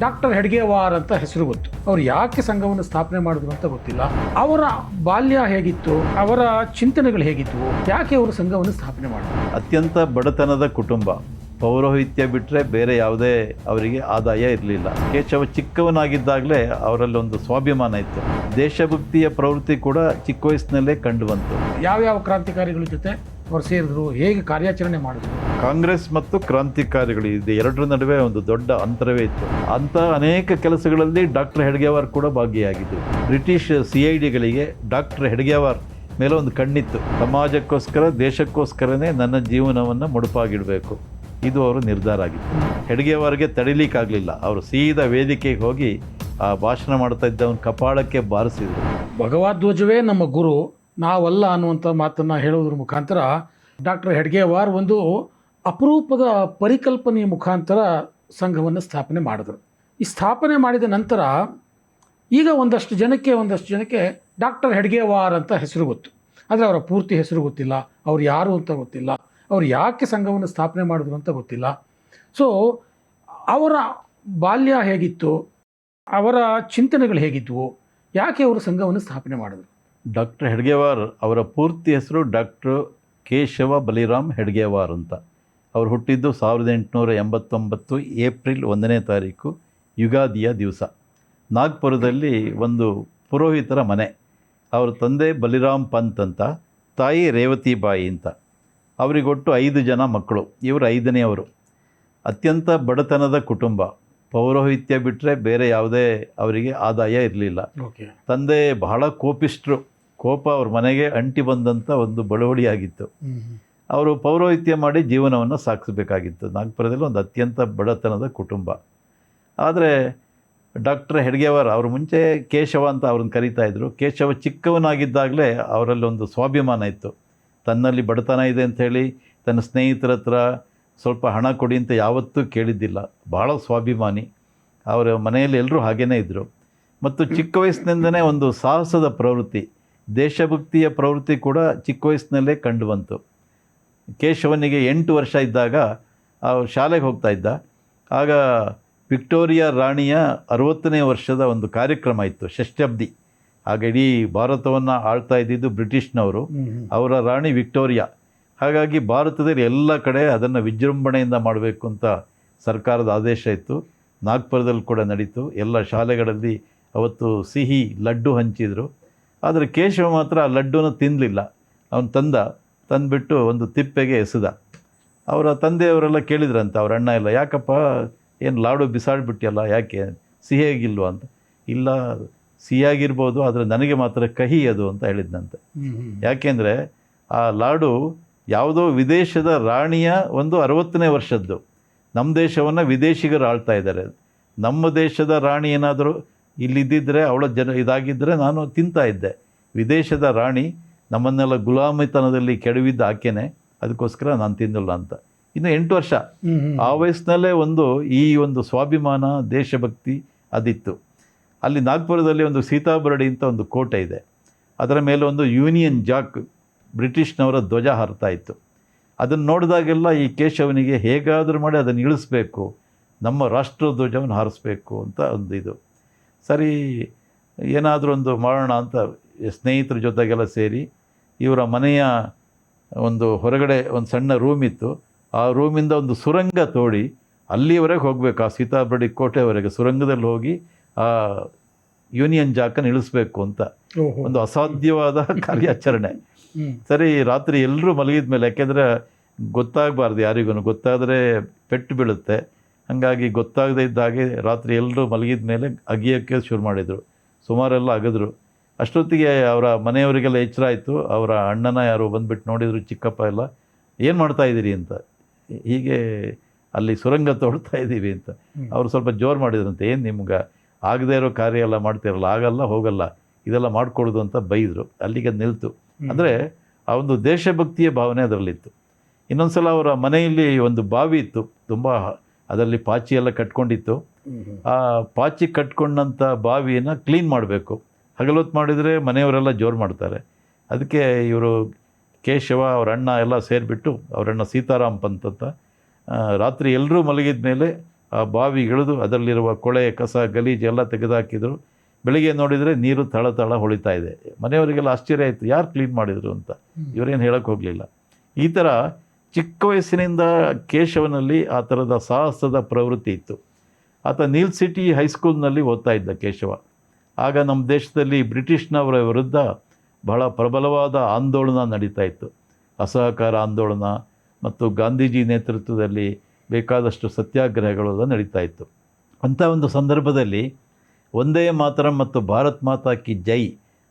Doctor Hedgewar ಅಂತ ಹೆಸರು ಗೊತ್ತು. ಅವ್ರು ಯಾಕೆ ಸಂಘವನ್ನು ಸ್ಥಾಪನೆ ಮಾಡಿದ್ರು ಅಂತ ಗೊತ್ತಿಲ್ಲ. ಅವರ ಬಾಲ್ಯ ಹೇಗಿತ್ತು? ಅವರ ಚಿಂತನೆಗಳು ಹೇಗಿತ್ತು ಯಾಕೆ ಅವರು ಸಂಘವನ್ನು ಸ್ಥಾಪನೆ ಮಾಡಿದ್ರು? ಅತ್ಯಂತ ಬಡತನದ ಕುಟುಂಬ. ಪೌರೋಹಿತ್ಯ ಬಿಟ್ಟರೆ ಬೇರೆ ಯಾವುದೇ ಅವರಿಗೆ ಆದಾಯ ಇರಲಿಲ್ಲ. ಕೇಶವ ಚಿಕ್ಕವನಾಗಿದ್ದಾಗಲೇ ಅವರಲ್ಲಿ ಒಂದು ಸ್ವಾಭಿಮಾನ ಇತ್ತು. ದೇಶಭಕ್ತಿಯ ಪ್ರವೃತ್ತಿ ಕೂಡ ಚಿಕ್ಕ ವಯಸ್ಸಿನಲ್ಲೇ ಕಂಡು ಬಂತು. ಯಾವ್ಯಾವ ಕ್ರಾಂತಿಕಾರಿಗಳ ಜೊತೆ? ಸೇರಿದ್ರು ಹೇಗೆ ಕಾರ್ಯಾಚರಣೆ ಮಾಡಿದ್ರು ಕಾಂಗ್ರೆಸ್ ಮತ್ತು ಕ್ರಾಂತಿಕಾರಿಗಳು ಇದು ಎರಡರ ನಡುವೆ ಒಂದು ದೊಡ್ಡ ಅಂತರವೇ ಇತ್ತು. ಅಂತ ಅನೇಕ ಕೆಲಸಗಳಲ್ಲಿ ಡಾಕ್ಟರ್ ಹೆಡ್ಗೆವಾರ್ ಕೂಡ ಭಾಗಿಯಾಗಿದ್ದರು ಬ್ರಿಟಿಷ್ ಸಿ ಐ ಡಿಗಳಿಗೆ ಡಾಕ್ಟರ್ ಹೆಡ್ಗೆವಾರ್ ಮೇಲೆ ಒಂದು ಕಣ್ಣಿತ್ತು. ಸಮಾಜಕ್ಕೋಸ್ಕರ ದೇಶಕ್ಕೋಸ್ಕರನೇ ನನ್ನ ಜೀವನವನ್ನು ಮುಡುಪಾಗಿಡಬೇಕು. ಇದು ಅವರು ನಿರ್ಧಾರ ಆಗಿತ್ತು. ಹೆಡ್ಗೇವಾರ್ಗೆ ತಡಿಲಿಕ್ಕಾಗಲಿಲ್ಲ. ಅವರು ಸೀದಾ ವೇದಿಕೆಗೆ ಹೋಗಿ ಆ ಭಾಷಣ ಮಾಡ್ತಾ ಇದ್ದವನ ಕಪಾಳಕ್ಕೆ ಬಾರಿಸಿದರು. ಭಗವದ್ವಜವೇ ನಮ್ಮ ಗುರು. ನಾವಲ್ಲ ಅನ್ನುವಂಥ ಮಾತನ್ನು ಹೇಳೋದ್ರ ಮುಖಾಂತರ ಡಾಕ್ಟರ್ ಹೆಡ್ಗೆವಾರ್ ಒಂದು ಅಪರೂಪದ ಪರಿಕಲ್ಪನೆಯ ಮುಖಾಂತರ ಸಂಘವನ್ನು ಸ್ಥಾಪನೆ ಮಾಡಿದ್ರು. ಈ ಸ್ಥಾಪನೆ ಮಾಡಿದ ನಂತರ ಈಗ ಒಂದಷ್ಟು ಜನಕ್ಕೆ ಒಂದಷ್ಟು ಜನಕ್ಕೆ ಡಾಕ್ಟರ್ ಹೆಡ್ಗೆವಾರ್ ಅಂತ ಹೆಸರು ಗೊತ್ತು. ಆದರೆ ಅವರ ಪೂರ್ತಿ ಹೆಸರು ಗೊತ್ತಿಲ್ಲ, ಅವ್ರು ಯಾರು ಅಂತ ಗೊತ್ತಿಲ್ಲ, ಅವ್ರು ಯಾಕೆ ಸಂಘವನ್ನು ಸ್ಥಾಪನೆ ಮಾಡಿದ್ರು ಅಂತ ಗೊತ್ತಿಲ್ಲ. ಸೊ ಅವರ ಬಾಲ್ಯ ಹೇಗಿತ್ತು, ಅವರ ಚಿಂತನೆಗಳು ಹೇಗಿದ್ವು, ಯಾಕೆ ಅವರು ಸಂಘವನ್ನು ಸ್ಥಾಪನೆ ಮಾಡಿದ್ರು? ಡಾಕ್ಟರ್ ಹೆಡ್ಗೆವಾರ್ ಅವರ ಪೂರ್ತಿ ಹೆಸರು ಡಾಕ್ಟರ್ ಕೇಶವ ಬಲಿರಾಮ್ ಹೆಡ್ಗೆವಾರ್ ಅಂತ. ಅವರು ಹುಟ್ಟಿದ್ದು ಸಾವಿರದ ಎಂಟುನೂರ ಎಂಬತ್ತೊಂಬತ್ತು ಏಪ್ರಿಲ್ ಒಂದನೇ ತಾರೀಕು ಯುಗಾದಿಯ ದಿವಸ. ನಾಗ್ಪುರದಲ್ಲಿ ಒಂದು ಪುರೋಹಿತರ ಮನೆ. ಅವರ ತಂದೆ ಬಲಿರಾಮ್ ಪಂತ್ ಅಂತ ತಾಯಿ ರೇವತಿಬಾಯಿ ಅಂತ. ಅವರಿಗೊಟ್ಟು ಐದು ಜನ ಮಕ್ಕಳು ಇವರು ಐದನೆಯವರು. ಅತ್ಯಂತ ಬಡತನದ ಕುಟುಂಬ. ಪೌರೋಹಿತ್ಯ ಬಿಟ್ಟರೆ ಬೇರೆ ಯಾವುದೇ ಅವರಿಗೆ ಆದಾಯ ಇರಲಿಲ್ಲ. ತಂದೆ ಬಹಳ ಕೋಪಿಷ್ಟ್ರು. ಕೋಪ ಅವ್ರ ಮನೆಗೆ ಅಂಟಿ ಬಂದಂಥ ಒಂದು ಬಳುವಳಿಯಾಗಿತ್ತು. ಅವರು ಪೌರೋಹಿತ್ಯ ಮಾಡಿ ಜೀವನವನ್ನು ಸಾಗಿಸಬೇಕಾಗಿತ್ತು. ನಾಗ್ಪುರದಲ್ಲಿ ಒಂದು ಅತ್ಯಂತ ಬಡತನದ ಕುಟುಂಬ. ಆದರೆ ಡಾಕ್ಟರ್ ಹೆಡ್ಗೆವರ್ ಅವ್ರ ಮುಂಚೆ ಕೇಶವ ಅಂತ ಅವ್ರನ್ನ ಕರೀತಾ ಇದ್ದರು ಕೇಶವ ಚಿಕ್ಕವನಾಗಿದ್ದಾಗಲೇ ಅವರಲ್ಲಿ ಒಂದು ಸ್ವಾಭಿಮಾನ ಇತ್ತು. ತನ್ನಲ್ಲಿ ಬಡತನ ಇದೆ ಅಂಥೇಳಿ ತನ್ನ ಸ್ನೇಹಿತರ ಹತ್ರ ಸ್ವಲ್ಪ ಹಣ ಕೊಡಿ ಅಂತ ಯಾವತ್ತೂ ಕೇಳಿದ್ದಿಲ್ಲ. ಭಾಳ ಸ್ವಾಭಿಮಾನಿ. ಅವರ ಮನೆಯಲ್ಲಿ ಎಲ್ಲರೂ ಹಾಗೇ ಇದ್ದರು ಮತ್ತು ಚಿಕ್ಕ ವಯಸ್ಸಿನಿಂದನೇ ಒಂದು ಸಾಹಸದ ಪ್ರವೃತ್ತಿ. ದೇಶಭಕ್ತಿಯ ಪ್ರವೃತ್ತಿ ಕೂಡ ಚಿಕ್ಕ ವಯಸ್ಸಿನಲ್ಲೇ ಕಂಡು ಬಂತು. ಕೇಶವನಿಗೆ ಎಂಟು ವರ್ಷ ಇದ್ದಾಗ ಶಾಲೆಗೆ ಹೋಗ್ತಾ ಇದ್ದ. ಆಗ ವಿಕ್ಟೋರಿಯಾ ರಾಣಿಯ ಅರವತ್ತನೇ ವರ್ಷದ ಒಂದು ಕಾರ್ಯಕ್ರಮ ಇತ್ತು, ಷಷ್ಠಬ್ದಿ. ಆಗ ಇಡೀ ಭಾರತವನ್ನು ಆಳ್ತಾ ಇದ್ದಿದ್ದು ಬ್ರಿಟಿಷ್ನವರು, ಅವರ ರಾಣಿ ವಿಕ್ಟೋರಿಯಾ. ಹಾಗಾಗಿ ಭಾರತದಲ್ಲಿ ಎಲ್ಲ ಕಡೆ ಅದನ್ನು ವಿಜೃಂಭಣೆಯಿಂದ ಮಾಡಬೇಕು ಅಂತ ಸರ್ಕಾರದ ಆದೇಶ ಇತ್ತು. ನಾಗ್ಪುರದಲ್ಲಿ ಕೂಡ ನಡೀತು. ಎಲ್ಲ ಶಾಲೆಗಳಲ್ಲಿ ಅವತ್ತು ಸಿಹಿ ಲಡ್ಡು ಹಂಚಿದರು. ಆದರೆ ಕೇಶವ ಮಾತ್ರ ಆ ಲಡ್ಡುನ ತಿನ್ನಲಿಲ್ಲ ಅವನು ತಂದ ತಂದುಬಿಟ್ಟು ಒಂದು ತಿಪ್ಪೆಗೆ ಎಸೆದ. ಅವರ ತಂದೆಯವರೆಲ್ಲ ಕೇಳಿದ್ರಂತೆ ಅವ್ರ ಅಣ್ಣ ಎಲ್ಲ ಯಾಕಪ್ಪ ಏನು ಲಾಡು ಬಿಸಾಡ್ಬಿಟ್ಟಿಯಲ್ಲ ಯಾಕೆ ಸಿಹಿಯಾಗಿಲ್ವ? ಅಂತ. ಇಲ್ಲ ಸಿಹಿಯಾಗಿರ್ಬೋದು ಆದರೆ ನನಗೆ ಮಾತ್ರ ಕಹಿ ಅದು ಅಂತ ಹೇಳಿದ್ನಂತೆ. ಯಾಕೆಂದರೆ ಆ ಲಾಡು ಯಾವುದೋ ವಿದೇಶದ ರಾಣಿಯ ಒಂದು ಅರವತ್ತನೇ ವರ್ಷದ್ದು. ನಮ್ಮ ದೇಶವನ್ನು ವಿದೇಶಿಗರು ಆಳ್ತಾ ಇದ್ದಾರೆ. ನಮ್ಮ ದೇಶದ ರಾಣಿ ಏನಾದರೂ ಇಲ್ಲಿದ್ದಿದ್ದರೆ ಅವಳ ಜನ ಇದಾಗಿದ್ದರೆ ನಾನು ತಿಂತಾ ಇದ್ದೆ. ವಿದೇಶದ ರಾಣಿ ನಮ್ಮನ್ನೆಲ್ಲ ಗುಲಾಮಿತನದಲ್ಲಿ ಕೆಡವಿದ್ದ ಆಕೆನೆ ಅದಕ್ಕೋಸ್ಕರ ನಾನು ತಿನ್ನಲ್ಲ ಅಂತ. ಇನ್ನು ಎಂಟು ವರ್ಷ. ಆ ವಯಸ್ಸಿನಲ್ಲೇ ಒಂದು ಈ ಒಂದು ಸ್ವಾಭಿಮಾನ ದೇಶಭಕ್ತಿ ಅದಿತ್ತು. ಅಲ್ಲಿ ನಾಗ್ಪುರದಲ್ಲಿ ಒಂದು ಸೀತಾಬರಡಿ ಅಂತ ಒಂದು ಕೋಟೆ ಇದೆ. ಅದರ ಮೇಲೆ ಒಂದು ಯೂನಿಯನ್ ಜಾಕ್ ಬ್ರಿಟಿಷ್ನವರ ಧ್ವಜ ಹರ್ತಾ ಇತ್ತು. ಅದನ್ನು ನೋಡಿದಾಗೆಲ್ಲ ಈ ಕೇಶವನಿಗೆ ಹೇಗಾದರೂ ಮಾಡಿ ಅದನ್ನು ಇಳಿಸ್ಬೇಕು. ನಮ್ಮ ರಾಷ್ಟ್ರಧ್ವಜವನ್ನು ಹಾರಿಸ್ಬೇಕು ಅಂತ ಒಂದು ಇದು. ಸರಿ ಏನಾದರೂ ಒಂದು ಮಾಡೋಣ ಅಂತ ಸ್ನೇಹಿತರ ಜೊತೆಗೆಲ್ಲ ಸೇರಿ ಇವರ ಮನೆಯ ಒಂದು ಹೊರಗಡೆ ಒಂದು ಸಣ್ಣ ರೂಮ್ ಇತ್ತು. ಆ ರೂಮಿಂದ ಒಂದು ಸುರಂಗ ತೋಡಿ ಅಲ್ಲಿವರೆಗೆ ಹೋಗಬೇಕು. ಆ ಸೀತಾಬಡಿ ಕೋಟೆವರೆಗೆ ಸುರಂಗದಲ್ಲಿ ಹೋಗಿ ಆ ಯೂನಿಯನ್ ಜಾಕನ್ನು ಇಳಿಸ್ಬೇಕು ಅಂತ. ಒಂದು ಅಸಾಧ್ಯವಾದ ಕಾರ್ಯಾಚರಣೆ. ಸರಿ ರಾತ್ರಿ ಎಲ್ಲರೂ ಮಲಗಿದ ಮೇಲೆ ಯಾಕೆಂದರೆ ಗೊತ್ತಾಗಬಾರ್ದು ಯಾರಿಗೂ ಗೊತ್ತಾದರೆ ಪೆಟ್ಟು ಬೀಳುತ್ತೆ. ಹಾಗಾಗಿ ಗೊತ್ತಾಗದೇ ಇದ್ದಾಗೆ ರಾತ್ರಿ ಎಲ್ಲರೂ ಮಲಗಿದ ಮೇಲೆ ಅಗಿಯೋಕ್ಕೆ ಶುರು ಮಾಡಿದರು. ಸುಮಾರೆಲ್ಲ ಅಗದ್ರು. ಅಷ್ಟೊತ್ತಿಗೆ ಅವರ ಮನೆಯವರಿಗೆಲ್ಲ ಎಚ್ಚರ ಆಯಿತು. ಅವರ ಅಣ್ಣನ ಯಾರೋ ಬಂದುಬಿಟ್ಟು ನೋಡಿದರು ಚಿಕ್ಕಪ್ಪ ಎಲ್ಲ ಏನು ಮಾಡ್ತಾ ಇದ್ದೀರಿ? ಅಂತ. ಹೀಗೆ ಅಲ್ಲಿ ಸುರಂಗ ತೋಡ್ತಾ ಇದ್ದೀವಿ ಅಂತ. ಅವರು ಸ್ವಲ್ಪ ಜೋರು ಮಾಡಿದ್ರಂತೆ ಏನು ನಿಮ್ಗೆ? ಆಗದೇ ಇರೋ ಕಾರ್ಯ ಎಲ್ಲ ಮಾಡ್ತಿರಲ್ಲ ಆಗಲ್ಲ ಹೋಗಲ್ಲ. ಇದೆಲ್ಲ ಮಾಡಿಕೊಡೋದು ಅಂತ ಬೈದರು. ಅಲ್ಲಿಗೆ ನಿಲ್ತು. ಅಂದರೆ ಆ ಒಂದು ದೇಶಭಕ್ತಿಯ ಭಾವನೆ ಅದರಲ್ಲಿತ್ತು. ಇನ್ನೊಂದು ಸಲ ಅವರ ಮನೆಯಲ್ಲಿ ಒಂದು ಬಾವಿ ಇತ್ತು. ತುಂಬ ಅದರಲ್ಲಿ ಪಾಚಿ ಎಲ್ಲ ಕಟ್ಕೊಂಡಿತ್ತು. ಆ ಪಾಚಿ ಕಟ್ಕೊಂಡಂಥ ಬಾವಿಯನ್ನು ಕ್ಲೀನ್ ಮಾಡಬೇಕು. ಹಗಲೊತ್ತು ಮಾಡಿದರೆ ಮನೆಯವರೆಲ್ಲ ಜೋರು ಮಾಡ್ತಾರೆ. ಅದಕ್ಕೆ ಇವರು ಕೇಶವ ಅವ್ರ ಅಣ್ಣ ಎಲ್ಲ ಸೇರಿಬಿಟ್ಟು ಅವರಣ್ಣ ಸೀತಾರಾಮ್ ಪಂತ್ ಅಂತ ರಾತ್ರಿ ಎಲ್ಲರೂ ಮಲಗಿದ ಮೇಲೆ ಆ ಬಾವಿಗಿಳಿದು ಅದರಲ್ಲಿರುವ ಕೊಳೆ ಕಸ ಗಲೀಜು ಎಲ್ಲ ತೆಗೆದುಹಾಕಿದ್ರು ಬೆಳಿಗ್ಗೆ ನೋಡಿದರೆ ನೀರು ತಳ ತಳ ಹೊಳಿತಾ ಇದೆ. ಮನೆಯವರಿಗೆಲ್ಲ ಆಶ್ಚರ್ಯ ಆಯಿತು ಯಾರು ಕ್ಲೀನ್ ಮಾಡಿದರು ಅಂತ. ಇವರೇನು ಹೇಳೋಕ್ಕೆ ಹೋಗಲಿಲ್ಲ. ಈ ಥರ ಚಿಕ್ಕ ವಯಸ್ಸಿನಿಂದ ಕೇಶವನಲ್ಲಿ ಆ ಥರದ ಸಾಹಸದ ಪ್ರವೃತ್ತಿ ಇತ್ತು. ಆತ ನೀಲ್ ಸಿಟಿ ಹೈಸ್ಕೂಲ್ನಲ್ಲಿ ಓದ್ತಾ ಇದ್ದ ಕೇಶವ. ಆಗ ನಮ್ಮ ದೇಶದಲ್ಲಿ ಬ್ರಿಟಿಷ್ನವರ ವಿರುದ್ಧ ಬಹಳ ಪ್ರಬಲವಾದ ಆಂದೋಲನ ನಡೀತಾ ಇತ್ತು. ಅಸಹಕಾರ ಆಂದೋಲನ ಮತ್ತು ಗಾಂಧೀಜಿ ನೇತೃತ್ವದಲ್ಲಿ ಬೇಕಾದಷ್ಟು ಸತ್ಯಾಗ್ರಹಗಳು ಎಲ್ಲ ನಡೀತಾ ಇತ್ತು. ಅಂಥ ಒಂದು ಸಂದರ್ಭದಲ್ಲಿ ಒಂದೇ ಮಾತರ ಮತ್ತು ಭಾರತ್ ಮಾತಾ ಕಿ ಜೈ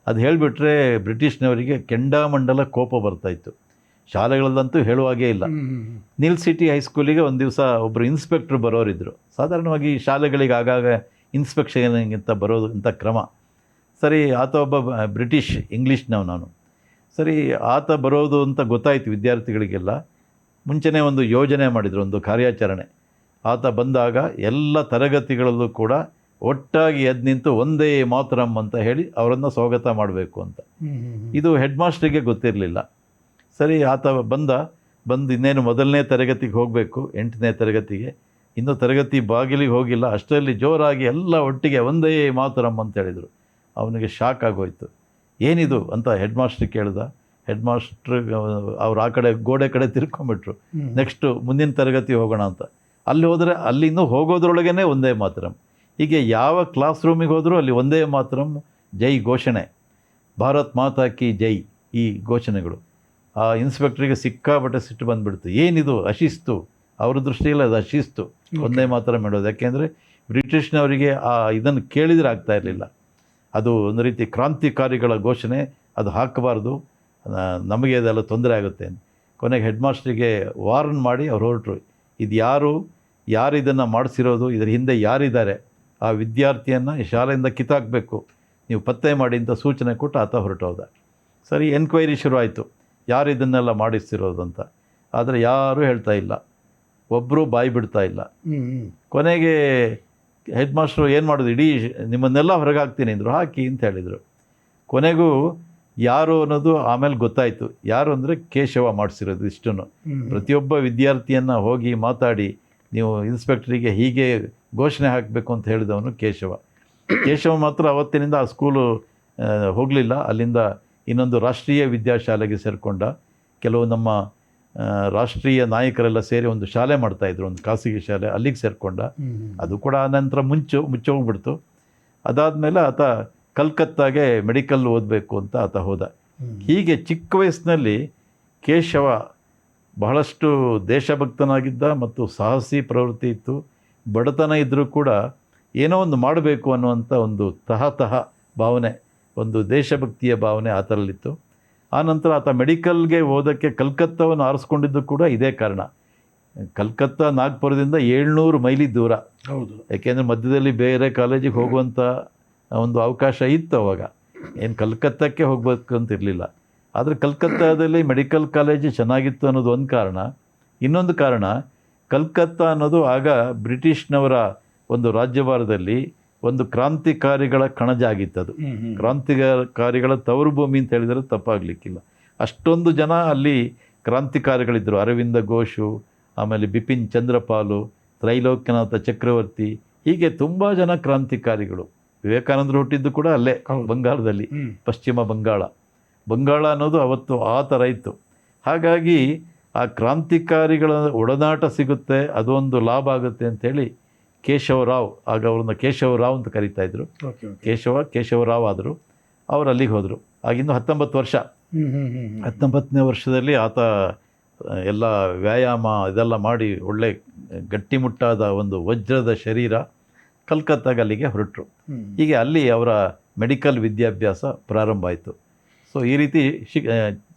ಅದು ಹೇಳಿಬಿಟ್ರೆ ಬ್ರಿಟಿಷ್ನವರಿಗೆ ಕೆಂಡಾಮಂಡಲ ಕೋಪ ಬರ್ತಾಯಿತ್ತು ಶಾಲೆಗಳಲ್ಲಂತೂ ಹೇಳುವಾಗೇ ಇಲ್ಲ. ನಿಲ್ ಸಿಟಿ ಹೈಸ್ಕೂಲಿಗೆ ಒಂದು ದಿವಸ ಒಬ್ಬರು ಇನ್ಸ್ಪೆಕ್ಟ್ರ್ ಬರೋರಿದ್ದರು ಸಾಧಾರಣವಾಗಿ ಶಾಲೆಗಳಿಗೆ ಆಗಾಗ ಇನ್ಸ್ಪೆಕ್ಷನ್ಗಿಂತ ಬರೋದು ಅಂತ ಕ್ರಮ. ಸರಿ ಆತ ಒಬ್ಬ ಬ್ರಿಟಿಷ್ ಇಂಗ್ಲೀಷ್ನವ್ ನಾನು. ಸರಿ ಆತ ಬರೋದು ಅಂತ ಗೊತ್ತಾಯಿತು ವಿದ್ಯಾರ್ಥಿಗಳಿಗೆಲ್ಲ. ಮುಂಚೆನೇ ಒಂದು ಯೋಜನೆ ಮಾಡಿದರು ಒಂದು ಕಾರ್ಯಾಚರಣೆ. ಆತ ಬಂದಾಗ ಎಲ್ಲ ತರಗತಿಗಳಲ್ಲೂ ಕೂಡ ಒಟ್ಟಾಗಿ ಎದ್ದು ನಿಂತು ಒಂದೇ ಮಾತರಂ ಅಂತ ಹೇಳಿ ಅವರನ್ನು ಸ್ವಾಗತ ಮಾಡಬೇಕು ಅಂತ. ಇದು ಹೆಡ್ ಮಾಸ್ಟ್ರಿಗೆ ಗೊತ್ತಿರಲಿಲ್ಲ. ಸರಿ ಆತ ಬಂದ ಬಂದು ಇನ್ನೇನು ಮೊದಲನೇ ತರಗತಿಗೆ ಹೋಗಬೇಕು ಎಂಟನೇ ತರಗತಿಗೆ. ಇನ್ನೂ ತರಗತಿ ಬಾಗಿಲಿಗೆ ಹೋಗಿಲ್ಲ ಅಷ್ಟರಲ್ಲಿ ಜೋರಾಗಿ ಎಲ್ಲ ಒಟ್ಟಿಗೆ ಒಂದೇ ಮಾತರಮ್ಮ ಅಂತ ಹೇಳಿದರು. ಅವನಿಗೆ ಶಾಕ್ ಆಗೋಯ್ತು. ಏನಿದು ಅಂತ ಹೆಡ್ ಮಾಸ್ಟ್ರಿಗೆ ಕೇಳ್ದ. ಹೆಡ್ ಮಾಸ್ಟ್ರ್ ಅವ್ರು ಆ ಕಡೆ ಗೋಡೆ ಕಡೆ ತಿರ್ಕೊಂಬಿಟ್ರು ನೆಕ್ಸ್ಟು ಮುಂದಿನ ತರಗತಿ ಹೋಗೋಣ ಅಂತ. ಅಲ್ಲಿ ಹೋದರೆ ಅಲ್ಲಿ ಇನ್ನೂ ಹೋಗೋದ್ರೊಳಗೇ ಒಂದೇ ಮಾತರಂ. ಹೀಗೆ ಯಾವ ಕ್ಲಾಸ್ ರೂಮಿಗೆ ಹೋದರೂ ಅಲ್ಲಿ ಒಂದೇ ಮಾತರಂ ಜೈ ಘೋಷಣೆ. ಭಾರತ್ ಮಾತಾ ಕಿ ಜೈ ಈ ಘೋಷಣೆಗಳು. ಆ ಇನ್ಸ್ಪೆಕ್ಟ್ರಿಗೆ ಸಿಕ್ಕಾಪಟ್ಟೆ ಸಿಟ್ಟು ಬಂದುಬಿಡ್ತು. ಏನಿದು? ಅಶಿಸ್ತು. ಅವ್ರ ದೃಷ್ಟಿಯಲ್ಲಿ ಅದು ಅಶಿಸ್ತು. ಒಂದೇ ಮಾತ್ರ ಮಾಡೋದು. ಯಾಕೆಂದರೆ ಬ್ರಿಟಿಷ್ನವರಿಗೆ ಆ ಇದನ್ನು ಕೇಳಿದರೆ ಆಗ್ತಾ ಇರಲಿಲ್ಲ. ಅದು ಒಂದು ರೀತಿ ಕ್ರಾಂತಿಕಾರಿಗಳ ಘೋಷಣೆ ಅದು ಹಾಕಬಾರ್ದು. ನಮಗೆ ಅದೆಲ್ಲ ತೊಂದರೆ ಆಗುತ್ತೆ ಅಂತ. ಕೊನೆಗೆ ಹೆಡ್ ಮಾಸ್ಟ್ರಿಗೆ ವಾರ್ನ್ ಮಾಡಿ ಅವ್ರು ಹೊರಟರು. ಇದು ಯಾರು? ಯಾರು ಇದನ್ನು ಮಾಡಿಸಿರೋದು? ಇದರ ಹಿಂದೆ ಯಾರಿದ್ದಾರೆ? ಆ ವಿದ್ಯಾರ್ಥಿಯನ್ನು ಶಾಲೆಯಿಂದ ಕಿತ್ತಾಕಬೇಕು. ನೀವು ಪತ್ತೆ ಮಾಡಿ ಅಂತ ಸೂಚನೆ ಕೊಟ್ಟು ಆತ ಹೊರಟೋದ. ಸರಿ ಎನ್ಕ್ವೈರಿ ಶುರುವಾಯಿತು. ಆಯಿತು ಯಾರು ಇದನ್ನೆಲ್ಲ ಮಾಡಿಸ್ತಿರೋದು ಅಂತ. ಆದರೆ ಯಾರೂ ಹೇಳ್ತಾ ಇಲ್ಲ. ಒಬ್ಬರು ಬಾಯಿ ಬಿಡ್ತಾ ಇಲ್ಲ. ಕೊನೆಗೆ ಹೆಡ್ ಮಾಸ್ಟ್ರು ಏನು ಮಾಡೋದು? ಇಡೀ ನಿಮ್ಮನ್ನೆಲ್ಲ ಹೊರಗಾಗ್ತೀನಿ ಅಂದರು. ಹಾಕಿ ಅಂತ ಹೇಳಿದರು. ಕೊನೆಗೂ ಯಾರು ಅನ್ನೋದು ಆಮೇಲೆ ಗೊತ್ತಾಯಿತು. ಯಾರು ಅಂದರೆ ಕೇಶವ ಮಾಡಿಸಿರೋದು ಇಷ್ಟನ್ನು ಪ್ರತಿಯೊಬ್ಬ ವಿದ್ಯಾರ್ಥಿಯನ್ನು ಹೋಗಿ ಮಾತಾಡಿ ನೀವು ಇನ್ಸ್ಪೆಕ್ಟ್ರಿಗೆ ಹೀಗೆ ಘೋಷಣೆ ಹಾಕಬೇಕು ಅಂತ ಹೇಳಿದವನು ಕೇಶವ. ಕೇಶವ ಮಾತ್ರ ಅವತ್ತಿನಿಂದ ಆ ಸ್ಕೂಲು ಹೋಗಲಿಲ್ಲ. ಅಲ್ಲಿಂದ ಇನ್ನೊಂದು ರಾಷ್ಟ್ರೀಯ ವಿದ್ಯಾಶಾಲೆಗೆ ಸೇರಿಕೊಂಡ ಕೆಲವು ನಮ್ಮ ರಾಷ್ಟ್ರೀಯ ನಾಯಕರೆಲ್ಲ ಸೇರಿ ಒಂದು ಶಾಲೆ ಮಾಡ್ತಾಯಿದ್ರು ಒಂದು ಖಾಸಗಿ ಶಾಲೆ ಅಲ್ಲಿಗೆ ಸೇರಿಕೊಂಡ. ಅದು ಕೂಡ ನಂತರ ಮುಂಚು ಮುಚ್ಚೋಗ್ಬಿಡ್ತು ಅದಾದಮೇಲೆ ಆತ ಕಲ್ಕತ್ತಾಗೆ ಮೆಡಿಕಲ್ ಓದಬೇಕು ಅಂತ ಆತ ಹೋದ. ಹೀಗೆ ಚಿಕ್ಕ ವಯಸ್ಸಿನಲ್ಲಿ ಕೇಶವ ಬಹಳಷ್ಟು ದೇಶಭಕ್ತನಾಗಿದ್ದ ಮತ್ತು ಸಾಹಸಿ ಪ್ರವೃತ್ತಿ ಇತ್ತು. ಬಡತನ ಇದ್ದರೂ ಕೂಡ ಏನೋ ಒಂದು ಮಾಡಬೇಕು ಅನ್ನುವಂಥ ಒಂದು ತಹತಹ ಭಾವನೆ ಒಂದು ದೇಶಭಕ್ತಿಯ ಭಾವನೆ ಆತರಲ್ಲಿತ್ತು ಆನಂತರ ಆತ ಮೆಡಿಕಲ್ಗೆ ಓದೋಕ್ಕೆ ಕಲ್ಕತ್ತಾವನ್ನು ಆರಿಸ್ಕೊಂಡಿದ್ದು ಕೂಡ ಇದೇ ಕಾರಣ. ಕಲ್ಕತ್ತಾ ನಾಗ್ಪುರದಿಂದ ಏಳ್ನೂರು ಮೈಲಿ ದೂರ. ಹೌದು. ಯಾಕೆಂದರೆ ಮಧ್ಯದಲ್ಲಿ ಬೇರೆ ಕಾಲೇಜಿಗೆ ಹೋಗುವಂಥ ಒಂದು ಅವಕಾಶ ಇತ್ತು ಅವಾಗ. ಏನು ಕಲ್ಕತ್ತಾಕ್ಕೆ ಹೋಗ್ಬೇಕು ಅಂತ ಇರಲಿಲ್ಲ. ಆದರೆ ಕಲ್ಕತ್ತಾದಲ್ಲಿ ಮೆಡಿಕಲ್ ಕಾಲೇಜ್ ಚೆನ್ನಾಗಿತ್ತು ಅನ್ನೋದು ಒಂದು ಕಾರಣ. ಇನ್ನೊಂದು ಕಾರಣ ಕಲ್ಕತ್ತಾ ಅನ್ನೋದು ಆಗ ಬ್ರಿಟಿಷ್ನವರ ಒಂದು ರಾಜ್ಯಭಾರದಲ್ಲಿ ಒಂದು ಕ್ರಾಂತಿಕಾರಿಗಳ ಕಣಜ ಆಗಿತ್ತು ಅದು ಕ್ರಾಂತಿಕಾರಿಗಳ ತವರು ಭೂಮಿ ಅಂತ ಹೇಳಿದರೆ ತಪ್ಪಾಗಲಿಕ್ಕಿಲ್ಲ. ಅಷ್ಟೊಂದು ಜನ ಅಲ್ಲಿ ಕ್ರಾಂತಿಕಾರಿಗಳಿದ್ದರು. ಅರವಿಂದ ಘೋಷು ಆಮೇಲೆ ಬಿಪಿನ್ ಚಂದ್ರಪಾಲು ತ್ರೈಲೋಕ್ಯನಾಥ ಚಕ್ರವರ್ತಿ ಹೀಗೆ ತುಂಬ ಜನ ಕ್ರಾಂತಿಕಾರಿಗಳು. ವಿವೇಕಾನಂದರು ಹುಟ್ಟಿದ್ದು ಕೂಡ ಅಲ್ಲೇ ಬಂಗಾಳದಲ್ಲಿ ಪಶ್ಚಿಮ ಬಂಗಾಳ. ಬಂಗಾಳ ಅನ್ನೋದು ಅವತ್ತು ಆ ಥರ ಇತ್ತು. ಹಾಗಾಗಿ ಆ ಕ್ರಾಂತಿಕಾರಿಗಳ ಒಡನಾಟ ಸಿಗುತ್ತೆ ಅದೊಂದು ಲಾಭ ಆಗುತ್ತೆ ಅಂತೇಳಿ ಕೇಶವರಾವ್ ಆಗ ಅವ್ರನ್ನ ಕೇಶವರಾವ್ ಅಂತ ಕರೀತಾ ಇದ್ರು. ಕೇಶವ ಕೇಶವರಾವ್ ಆದರು. ಅವರು ಅಲ್ಲಿಗೆ ಹೋದರು. ಆಗಿಂದು ಹತ್ತೊಂಬತ್ತು ವರ್ಷ. ಹತ್ತೊಂಬತ್ತನೇ ವರ್ಷದಲ್ಲಿ ಆತ ಎಲ್ಲ ವ್ಯಾಯಾಮ ಇದೆಲ್ಲ ಮಾಡಿ ಒಳ್ಳೆ ಗಟ್ಟಿಮುಟ್ಟಾದ ಒಂದು ವಜ್ರದ ಶರೀರ ಕಲ್ಕತ್ತಾಗ ಅಲ್ಲಿಗೆ ಹೊರಟರು ಹೀಗೆ ಅಲ್ಲಿ ಅವರ ಮೆಡಿಕಲ್ ವಿದ್ಯಾಭ್ಯಾಸ ಪ್ರಾರಂಭ ಆಯಿತು. ಸೊ ಈ ರೀತಿ ಶಿ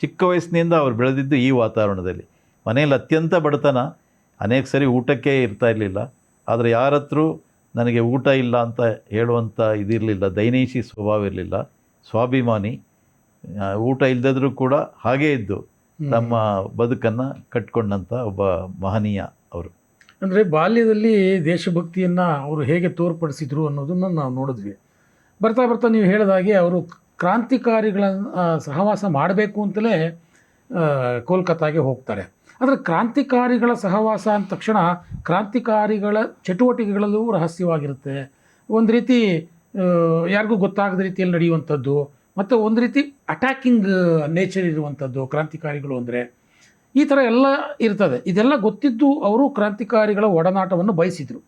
ಚಿಕ್ಕ ವಯಸ್ಸಿನಿಂದ ಅವರು ಬೆಳೆದಿದ್ದು ಈ ವಾತಾವರಣದಲ್ಲಿ. ಮನೆಯಲ್ಲಿ ಅತ್ಯಂತ ಬಡತನ. ಅನೇಕ ಸರಿ ಊಟಕ್ಕೆ ಇರ್ತಾ ಇರಲಿಲ್ಲ. ಆದರೆ ಯಾರ ಹತ್ರೂ ನನಗೆ ಊಟ ಇಲ್ಲ ಅಂತ ಹೇಳುವಂಥ ಇದಿರಲಿಲ್ಲ ದೈನೇಶಿ ಸ್ವಭಾವ ಇರಲಿಲ್ಲ. ಸ್ವಾಭಿಮಾನಿ ಊಟ ಇಲ್ಲದಿದ್ರೂ ಕೂಡ ಹಾಗೇ ಇದ್ದು ನಮ್ಮ ಬದುಕನ್ನು ಕಟ್ಕೊಂಡಂಥ ಒಬ್ಬ ಮಹನೀಯ ಅವರು. ಅಂದರೆ ಬಾಲ್ಯದಲ್ಲಿ ದೇಶಭಕ್ತಿಯನ್ನು ಅವರು ಹೇಗೆ ತೋರ್ಪಡಿಸಿದ್ರು ಅನ್ನೋದನ್ನು ನಾವು ನೋಡಿದ್ವಿ. ಬರ್ತಾ ಬರ್ತಾ ನೀವು ಹೇಳಿದ ಹಾಗೆ ಅವರು ಕ್ರಾಂತಿಕಾರಿಗಳ ಸಹವಾಸ ಮಾಡಬೇಕು ಅಂತಲೇ ಕೋಲ್ಕತ್ತಾಗೆ ಹೋಗ್ತಾರೆ. ಆದರೆ ಕ್ರಾಂತಿಕಾರಿಗಳ ಸಹವಾಸ ಅಂದ ತಕ್ಷಣ ಕ್ರಾಂತಿಕಾರಿಗಳ ಚಟುವಟಿಕೆಗಳಲ್ಲೂ ರಹಸ್ಯವಾಗಿರುತ್ತೆ. ಒಂದು ರೀತಿ ಯಾರಿಗೂ ಗೊತ್ತಾಗದ ರೀತಿಯಲ್ಲಿ ನಡೆಯುವಂಥದ್ದು, ಮತ್ತು ಒಂದು ರೀತಿ ಅಟ್ಯಾಕಿಂಗ್ ನೇಚರ್ ಇರುವಂಥದ್ದು ಕ್ರಾಂತಿಕಾರಿಗಳು ಅಂದರೆ. ಈ ಥರ ಎಲ್ಲ ಇರ್ತದೆ. ಇದೆಲ್ಲ ಗೊತ್ತಿದ್ದು ಅವರು ಕ್ರಾಂತಿಕಾರಿಗಳ ಒಡನಾಟವನ್ನು ಬಯಸಿದರು.